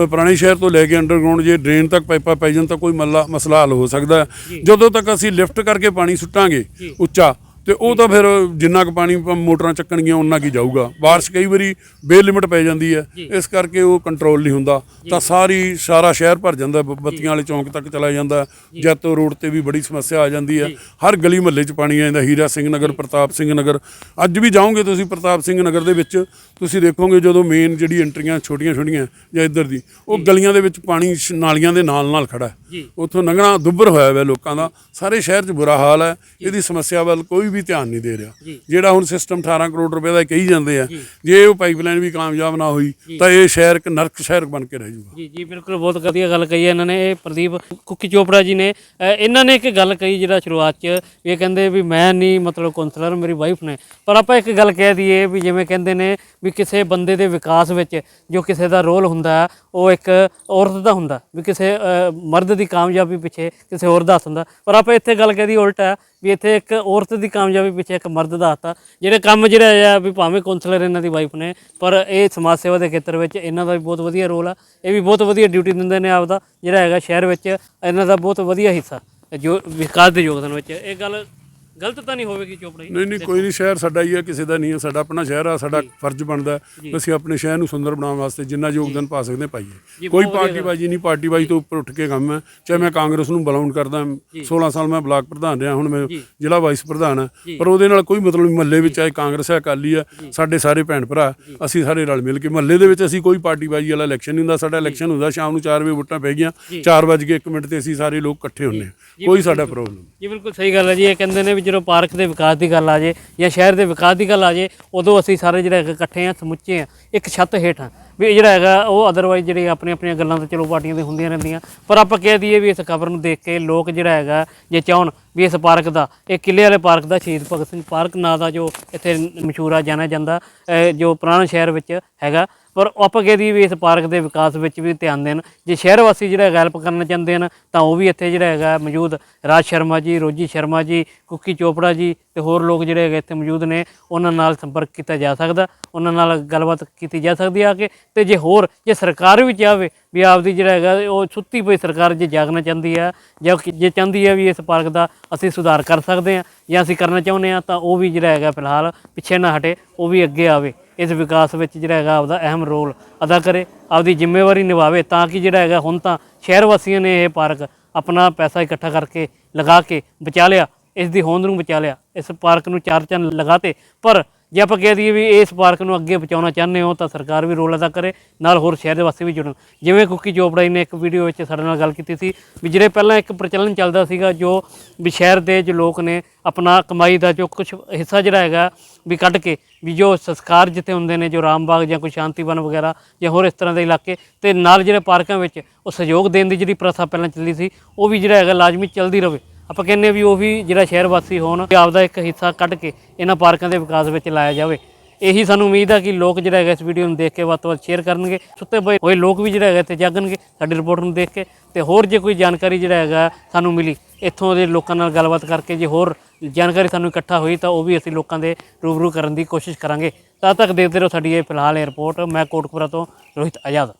S5: ਪੁਰਾਣੇ ਸ਼ਹਿਰ ਤੋਂ ਲੈ ਕੇ ਅੰਡਰਗਰਾਉਂਡ ਜੇ ਡਰੇਨ ਤੱਕ ਪਾਈਪਾਂ ਪੈ ਜਾਣ ਤਾਂ ਕੋਈ ਮਸਲਾ ਹੱਲ ਹੋ ਸਕਦਾ। ਜਦੋਂ ਤੱਕ ਅਸੀਂ ਲਿਫਟ ਕਰਕੇ ਪਾਣੀ ਸੁੱਟਾਂਗੇ ਉੱਚਾ ਤੇ ਉਹ ਤਾਂ ਫਿਰ ਜਿੰਨਾ ਕੁ ਪਾਣੀ ਮੋਟਰਾਂ ਚੱਕਣਗੀਆਂ ਉਹਨਾਂ ਕੀ ਜਾਊਗਾ। ਬਾਰਿਸ਼ ਕਈ ਵਾਰੀ ਬੇ ਲਿਮਟ ਪੈ ਜਾਂਦੀ ਹੈ। ਇਸ ਕਰਕੇ ਉਹ ਕੰਟਰੋਲ ਨਹੀਂ ਹੁੰਦਾ। ਤਾਂ ਸਾਰੀ ਸਾਰਾ ਸ਼ਹਿਰ ਭਰ ਜਾਂਦਾ ਬੱਤੀਆਂ ਵਾਲੇ ਚੌਂਕ ਤੱਕ ਚਲਾ ਜਾਂਦਾ ਜੈਤੋ ਰੋਡ ਤੇ ਵੀ ਬੜੀ ਸਮੱਸਿਆ ਆ ਜਾਂਦੀ ਹੈ। ਹਰ ਗਲੀ ਮੁਹੱਲੇ 'ਚ ਪਾਣੀ ਆ ਜਾਂਦਾ ਹੀਰਾ ਸਿੰਘ ਨਗਰ ਪ੍ਰਤਾਪ ਸਿੰਘ ਨਗਰ। ਅੱਜ ਵੀ ਜਾਓਗੇ ਤੁਸੀਂ ਪ੍ਰਤਾਪ ਸਿੰਘ ਨਗਰ ਦੇ ਵਿੱਚ ਤੁਸੀਂ ਦੇਖੋਗੇ ਜਦੋਂ ਮੇਨ ਜਿਹੜੀ ਐਂਟਰੀਆਂ ਛੋਟੀਆਂ ਛੋਟੀਆਂ ਜਾਂ ਇੱਧਰ ਦੀ ਉਹ ਗਲੀਆਂ ਦੇ ਵਿੱਚ ਪਾਣੀ ਨਾਲੀਆਂ ਦੇ ਨਾਲ ਨਾਲ ਖੜਾ ਹੈ। ਉੱਥੋਂ ਲੰਘਣਾ ਦੁੱਬਰ ਹੋਇਆ ਹੋਇਆ ਲੋਕਾਂ ਦਾ। ਸਾਰੇ ਸ਼ਹਿਰ 'ਚ ਬੁਰਾ ਹਾਲ ਹੈ। ਇਹਦੀ ਸਮੱਸਿਆ ਵੱਲ ਕੋਈ ਵੀ ਧਿਆਨ ਨਹੀਂ ਦੇ ਰਿਹਾ। ਜਿਹੜਾ ਹੁਣ ਸਿਸਟਮ 18 ਕਰੋੜ ਰੁਪਏ ਦਾ ਕਹੀ ਜਾਂਦੇ ਆ ਜੇ। ਉਹ ਪਾਈਪਲਾਈਨ ਵੀ ਕਾਮਯਾਬ ਨਾ ਹੋਈ ਤਾਂ ਇਹ ਸ਼ਹਿਰ ਇੱਕ ਨਰਕ ਸ਼ਹਿਰ ਬਣ ਕੇ ਰਹਿ ਜਾਊਗਾ
S1: ਜੀ ਜੀ ਬਿਲਕੁਲ ਬਹੁਤ ਵਧੀਆ ਗੱਲ ਕਹੀ ਇਹਨਾਂ ਨੇ। ਇਹ ਪ੍ਰਦੀਪ ਕੁੱਕੀ ਚੋਪੜਾ ਜੀ ਨੇ। ਇਹਨਾਂ ਨੇ ਇੱਕ ਗੱਲ ਕਹੀ ਜਿਹੜਾ ਸ਼ੁਰੂਆਤ 'ਚ ਇਹ ਕਹਿੰਦੇ ਵੀ ਮੈਂ ਨਹੀਂ ਮਤਲਬ ਕਾਉਂਸਲਰ ਮੇਰੀ ਵਾਈਫ ਨੇ। ਪਰ ਆਪਾਂ ਇੱਕ ਗੱਲ ਕਹਿ ਦਈਏ ਵੀ ਜਿਵੇਂ ਕਹਿੰਦੇ ਨੇ ਵੀ ਕਿਸੇ ਬੰਦੇ ਦੇ ਵਿਕਾਸ ਵਿੱਚ ਜੋ ਕਿਸੇ ਦਾ ਰੋਲ ਹੁੰਦਾ ਉਹ ਇੱਕ ਔਰਤ ਦਾ ਹੁੰਦਾ ਵੀ ਕਿਸੇ ਮਰਦ ਦੀ ਕਾਮਯਾਬੀ ਪਿੱਛੇ ਕਿਸੇ ਹੋਰ ਦਾ ਹੁੰਦਾ। ਪਰ ਆਪਾਂ ਇੱਥੇ ਗੱਲ ਕਹਦੀ ਉਲਟ ਹੈ ਵੀ ਇੱਥੇ ਇੱਕ ਔਰਤ ਦੀ ਕਾਮਯਾਬੀ ਪਿੱਛੇ ਇੱਕ ਮਰਦ ਦਾ ਹੱਥ ਆ। ਜਿਹੜੇ ਕੰਮ ਜਿਹੜਾ ਹੈ ਵੀ ਭਾਵੇਂ ਕਾਉਂਸਲਰ ਇਹਨਾਂ ਦੀ ਵਾਈਫ ਨੇ, ਪਰ ਇਹ ਸਮਾਜ ਸੇਵਾ ਦੇ ਖੇਤਰ ਵਿੱਚ ਇਹਨਾਂ ਦਾ ਵੀ ਬਹੁਤ ਵਧੀਆ ਰੋਲ ਆ। ਇਹ ਵੀ ਬਹੁਤ ਵਧੀਆ ਡਿਊਟੀ ਦਿੰਦੇ ਨੇ ਆਪਦਾ, ਜਿਹੜਾ ਹੈਗਾ ਸ਼ਹਿਰ ਵਿੱਚ, ਇਹਨਾਂ ਦਾ ਬਹੁਤ ਵਧੀਆ ਹਿੱਸਾ, ਜੋ ਵਿਕਾਸ ਦੇ ਯੋਗਦਾਨ ਵਿੱਚ। ਇਹ ਗੱਲ ਗਲਤ ਤਾਂ ਨਹੀਂ ਹੋਵੇਗੀ ਚੋਪੜਾ ਜੀ?
S5: ਨਹੀਂ ਨਹੀਂ ਕੋਈ ਨਹੀਂ ਸ਼ਹਿਰ ਸਾਡਾ ਹੀ ਹੈ ਕਿਸੇ ਦਾ ਨਹੀਂ ਹੈ ਸਾਡਾ ਆਪਣਾ ਸ਼ਹਿਰ ਆ ਸਾਡਾ ਫਰਜ਼ ਬਣਦਾ ਅਸੀਂ ਆਪਣੇ ਸ਼ਹਿਰ ਨੂੰ ਸੁੰਦਰ ਬਣਾਉਣ ਵਾਸਤੇ ਜਿੰਨਾ ਯੋਗਦਾਨ ਪਾ ਸਕਦੇ ਪਾਈਏ ਕੋਈ ਪਾਰਟੀ ਬਾਜੀ ਨਹੀਂ ਪਾਰਟੀ ਬਾਜੀ ਤੋਂ ਉੱਪਰ ਉੱਠ ਕੇ ਕੰਮ ਹੈ। ਚਾਹੇ ਮੈਂ ਕਾਂਗਰਸ ਨੂੰ ਬਿਲੋਂਗ ਕਰਦਾ 16 ਸਾਲ ਮੈਂ ਬਲਾਕ ਪ੍ਰਧਾਨ ਰਿਹਾ ਹੁਣ ਮੈਂ ਜ਼ਿਲ੍ਹਾ ਵਾਈਸ ਪ੍ਰਧਾਨ ਹਾਂ। ਪਰ ਉਹਦੇ ਨਾਲ ਕੋਈ ਮਤਲਬ ਨਹੀਂ ਮਹੱਲੇ ਵਿੱਚ ਚਾਹੇ ਕਾਂਗਰਸ ਹੈ ਅਕਾਲੀ ਹੈ ਸਾਡੇ ਸਾਰੇ ਭੈਣ ਭਰਾ ਅਸੀਂ ਸਾਰੇ ਰਲ ਮਿਲ ਕੇ ਮਹੱਲੇ ਦੇ ਵਿੱਚ ਅਸੀਂ ਕੋਈ ਪਾਰਟੀ ਬਾਜੀ ਵਾਲਾ ਇਲੈਕਸ਼ਨ ਨਹੀਂ ਹੁੰਦਾ ਸਾਡਾ ਇਲੈਕਸ਼ਨ ਹੁੰਦਾ ਸ਼ਾਮ ਨੂੰ 4 ਵਜੇ ਵੋਟਾਂ ਪੈ ਗਈਆਂ 4 ਵਜੇ ਕੇ 1 ਮਿੰਟ ਤੇ ਅਸੀਂ ਸਾਰੇ ਲੋਕ ਇਕੱਠੇ ਹੁੰਨੇ ਕੋਈ ਸਾਡਾ ਪ੍ਰੋਬਲਮ
S1: ਜੀ ਬਿਲਕੁਲ ਸਹੀ ਗੱਲ ਹੈ ਜੀ ਇਹ ਕਹਿੰਦੇ ਨੇ ਵੀ ਜਦੋਂ ਪਾਰਕ ਦੇ ਵਿਕਾਸ ਦੀ ਗੱਲ ਆ ਜੇ ਜਾਂ ਸ਼ਹਿਰ ਦੇ ਵਿਕਾਸ ਦੀ ਗੱਲ ਆ ਜੇ, ਉਦੋਂ ਅਸੀਂ ਸਾਰੇ ਜਿਹੜੇ ਹੈਗੇ ਇਕੱਠੇ ਆ ਸਮੁੱਚੇ ਆ ਇੱਕ ਛੱਤ ਹੇਠ ਆ ਵੀ ਇਹ ਜਿਹੜਾ ਹੈਗਾ, ਉਹ ਅਦਰਵਾਈਜ਼ ਜਿਹੜੇ ਆਪਣੀਆਂ ਆਪਣੀਆਂ ਗੱਲਾਂ ਤਾਂ ਚਲੋ ਪਾਰਟੀਆਂ ਦੇ ਹੁੰਦੀਆਂ ਰਹਿੰਦੀਆਂ। ਪਰ ਆਪਾਂ ਕਹਿ ਦਈਏ ਵੀ ਇਸ ਖਬਰ ਨੂੰ ਦੇਖ ਕੇ ਲੋਕ ਜਿਹੜਾ ਹੈਗਾ, ਜੇ ਚਾਹਣ ਵੀ ਇਸ ਪਾਰਕ ਦਾ, ਇਹ ਕਿਲੇ ਵਾਲੇ ਪਾਰਕ ਦਾ ਸ਼ਹੀਦ ਭਗਤ ਸਿੰਘ ਪਾਰਕ ਨਾਂ ਦਾ ਜੋ ਇੱਥੇ ਮਸ਼ਹੂਰ ਆ, ਜਾਣਿਆ ਜਾਂਦਾ ਜੋ ਪੁਰਾਣਾ ਸ਼ਹਿਰ ਵਿੱਚ ਹੈਗਾ। ਪਰ ਆਪਾਂ ਕਹਿ ਦਈਏ ਵੀ ਇਸ ਪਾਰਕ ਦੇ ਵਿਕਾਸ ਵਿੱਚ ਵੀ ਧਿਆਨ ਦੇਣ। ਜੇ ਸ਼ਹਿਰ ਵਾਸੀ ਜਿਹੜਾ ਹੈਗਾ ਹੈਲਪ ਕਰਨਾ ਚਾਹੁੰਦੇ ਹਨ, ਤਾਂ ਉਹ ਵੀ ਇੱਥੇ ਜਿਹੜਾ ਹੈਗਾ ਮੌਜੂਦ ਰਾਜ ਸ਼ਰਮਾ ਜੀ, ਰੋਜੀ ਸ਼ਰਮਾ ਜੀ, ਕੁੱਕੀ ਚੋਪੜਾ ਜੀ ਤੇ ਹੋਰ ਲੋਕ ਜਿਹੜੇ ਹੈਗੇ ਇੱਥੇ ਮੌਜੂਦ ਨੇ, ਉਹਨਾਂ ਨਾਲ ਸੰਪਰਕ ਕੀਤਾ ਜਾ ਸਕਦਾ, ਉਹਨਾਂ ਨਾਲ ਗੱਲਬਾਤ ਕੀਤੀ ਜਾ ਸਕਦੀ ਆ ਕੇ। ਤੇ ਜੇ ਹੋਰ, ਜੇ ਸਰਕਾਰ ਵੀ ਚਾਹਵੇ ਵੀ ਆਪਦੀ ਜਿਹੜਾ ਹੈਗਾ ਉਹ ਸੁੱਤੀ ਪਈ ਸਰਕਾਰ ਜੇ ਜਾਗਣਾ ਚਾਹੁੰਦੀ ਆ, ਜਾਂ ਜੇ ਚਾਹੁੰਦੀ ਹੈ ਵੀ ਇਸ ਪਾਰਕ ਦਾ ਅਸੀਂ ਸੁਧਾਰ ਕਰ ਸਕਦੇ ਹਾਂ ਜਾਂ ਅਸੀਂ ਕਰਨਾ ਚਾਹੁੰਦੇ ਹਾਂ ਤਾਂ ਉਹ ਵੀ ਜਿਹੜਾ ਹੈਗਾ ਫਿਲਹਾਲ ਪਿੱਛੇ ਨਾ ਹਟੇ, ਉਹ ਵੀ ਅੱਗੇ ਆਵੇ। ਇਸ ਵਿਕਾਸ ਵਿੱਚ ਜਿਹੜਾ ਹੈਗਾ ਆਪਦਾ ਅਹਿਮ ਰੋਲ ਅਦਾ ਕਰੇ, ਆਪਦੀ ਜ਼ਿੰਮੇਵਾਰੀ ਨਿਭਾਵੇ ਤਾਂ ਕਿ ਜਿਹੜਾ ਹੈਗਾ ਹੁਣ ਤਾਂ ਸ਼ਹਿਰ ਵਾਸੀਆਂ ਨੇ ਇਹ ਪਾਰਕ ਆਪਣਾ ਪੈਸਾ ਇਕੱਠਾ ਕਰਕੇ ਲਗਾ ਕੇ ਬਚਾ ਲਿਆ, ਇਸ ਦੀ ਹੋਂਦ ਨੂੰ ਬਚਾ ਲਿਆ, ਇਸ ਪਾਰਕ ਨੂੰ ਚਾਰ ਚੰਨ ਲਗਾਤੇ ਪਰ ਜੇ ਆਪਾਂ ਕਹਿ ਦਈਏ ਵੀ ਇਸ ਪਾਰਕ ਨੂੰ ਅੱਗੇ ਬਚਾਉਣਾ ਚਾਹੁੰਦੇ ਹੋ, ਤਾਂ ਸਰਕਾਰ ਵੀ ਰੋਲ ਅਦਾ ਕਰੇ, ਨਾਲ ਹੋਰ ਸ਼ਹਿਰ ਦੇ ਵਾਸੀ ਵੀ ਜੁੜਨ। ਜਿਵੇਂ ਕੁੱਕੀ ਚੋਪੜਾ ਜੀ ਨੇ ਇੱਕ ਵੀਡੀਓ ਵਿੱਚ ਸਾਡੇ ਨਾਲ ਗੱਲ ਕੀਤੀ ਸੀ, ਵੀ ਜਿਹੜੇ ਪਹਿਲਾਂ ਇੱਕ ਪ੍ਰਚਲਨ ਚੱਲਦਾ ਸੀਗਾ, ਜੋ ਵੀ ਸ਼ਹਿਰ ਦੇ ਜੋ ਲੋਕ ਨੇ, ਆਪਣਾ ਕਮਾਈ ਦਾ ਜੋ ਕੁਝ ਹਿੱਸਾ ਜਿਹੜਾ ਹੈਗਾ, ਵੀ ਕੱਢ ਕੇ, ਵੀ ਜੋ ਸੰਸਕਾਰ ਜਿੱਥੇ ਹੁੰਦੇ ਨੇ, ਜੋ ਰਾਮਬਾਗ ਜਾਂ ਕੋਈ ਸ਼ਾਂਤੀਵਨ ਵਗੈਰਾ, ਜਾਂ ਹੋਰ ਇਸ ਤਰ੍ਹਾਂ ਦੇ ਇਲਾਕੇ, ਤੇ ਨਾਲ ਜਿਹੜੇ ਪਾਰਕਾਂ ਵਿੱਚ ਉਹ ਸਹਿਯੋਗ ਦੇਣ ਦੀ ਜਿਹੜੀ ਪ੍ਰਥਾ ਪਹਿਲਾਂ ਚੱਲੀ ਸੀ, ਉਹ ਵੀ ਜਿਹੜਾ ਹੈਗਾ ਲਾਜ਼ਮੀ ਚੱਲਦੀ ਰਹੇ ਆਪਾਂ ਕਹਿੰਦੇ ਹਾਂ ਵੀ ਉਹ ਵੀ ਜਿਹੜਾ ਸ਼ਹਿਰ ਵਾਸੀ ਹੋਣ, ਵੀ ਆਪਦਾ ਇੱਕ ਹਿੱਸਾ ਕੱਢ ਕੇ ਇਹਨਾਂ ਪਾਰਕਾਂ ਦੇ ਵਿਕਾਸ ਵਿੱਚ ਲਾਇਆ ਜਾਵੇ। ਇਹੀ ਸਾਨੂੰ ਉਮੀਦ ਆ ਕਿ ਲੋਕ ਜਿਹੜਾ ਹੈਗਾ ਇਸ ਵੀਡੀਓ ਨੂੰ ਦੇਖ ਕੇ ਵੱਧ ਤੋਂ ਵੱਧ ਸ਼ੇਅਰ ਕਰਨਗੇ। ਸੁੱਤੇ ਪਏ ਹੋਏ ਲੋਕ ਵੀ ਜਿਹੜਾ ਹੈਗਾ ਇੱਥੇ ਜਾਗਣਗੇ, ਸਾਡੀ ਰਿਪੋਰਟ ਨੂੰ ਦੇਖ ਕੇ। ਤੇ ਹੋਰ ਜੇ ਕੋਈ ਜਾਣਕਾਰੀ ਜਿਹੜਾ ਹੈਗਾ ਸਾਨੂੰ ਮਿਲੀ, ਇੱਥੋਂ ਦੇ ਲੋਕਾਂ ਨਾਲ ਗੱਲਬਾਤ ਕਰਕੇ ਜੇ ਹੋਰ ਜਾਣਕਾਰੀ ਸਾਨੂੰ ਇਕੱਠਾ ਹੋਈ ਤਾਂ ਉਹ ਵੀ ਅਸੀਂ ਲੋਕਾਂ ਦੇ ਰੂਬਰੂ ਕਰਨ ਦੀ ਕੋਸ਼ਿਸ਼ ਕਰਾਂਗੇ। ਤਦ ਤੱਕ ਦੇਖਦੇ ਰਹੋ ਸਾਡੀ ਇਹ ਫਿਲਹਾਲ ਇਹ ਰਿਪੋਰਟ ਮੈਂ ਕੋਟਕਪੁਰਾ ਤੋਂ ਰੋਹਿਤ ਆਜ਼ਾਦ।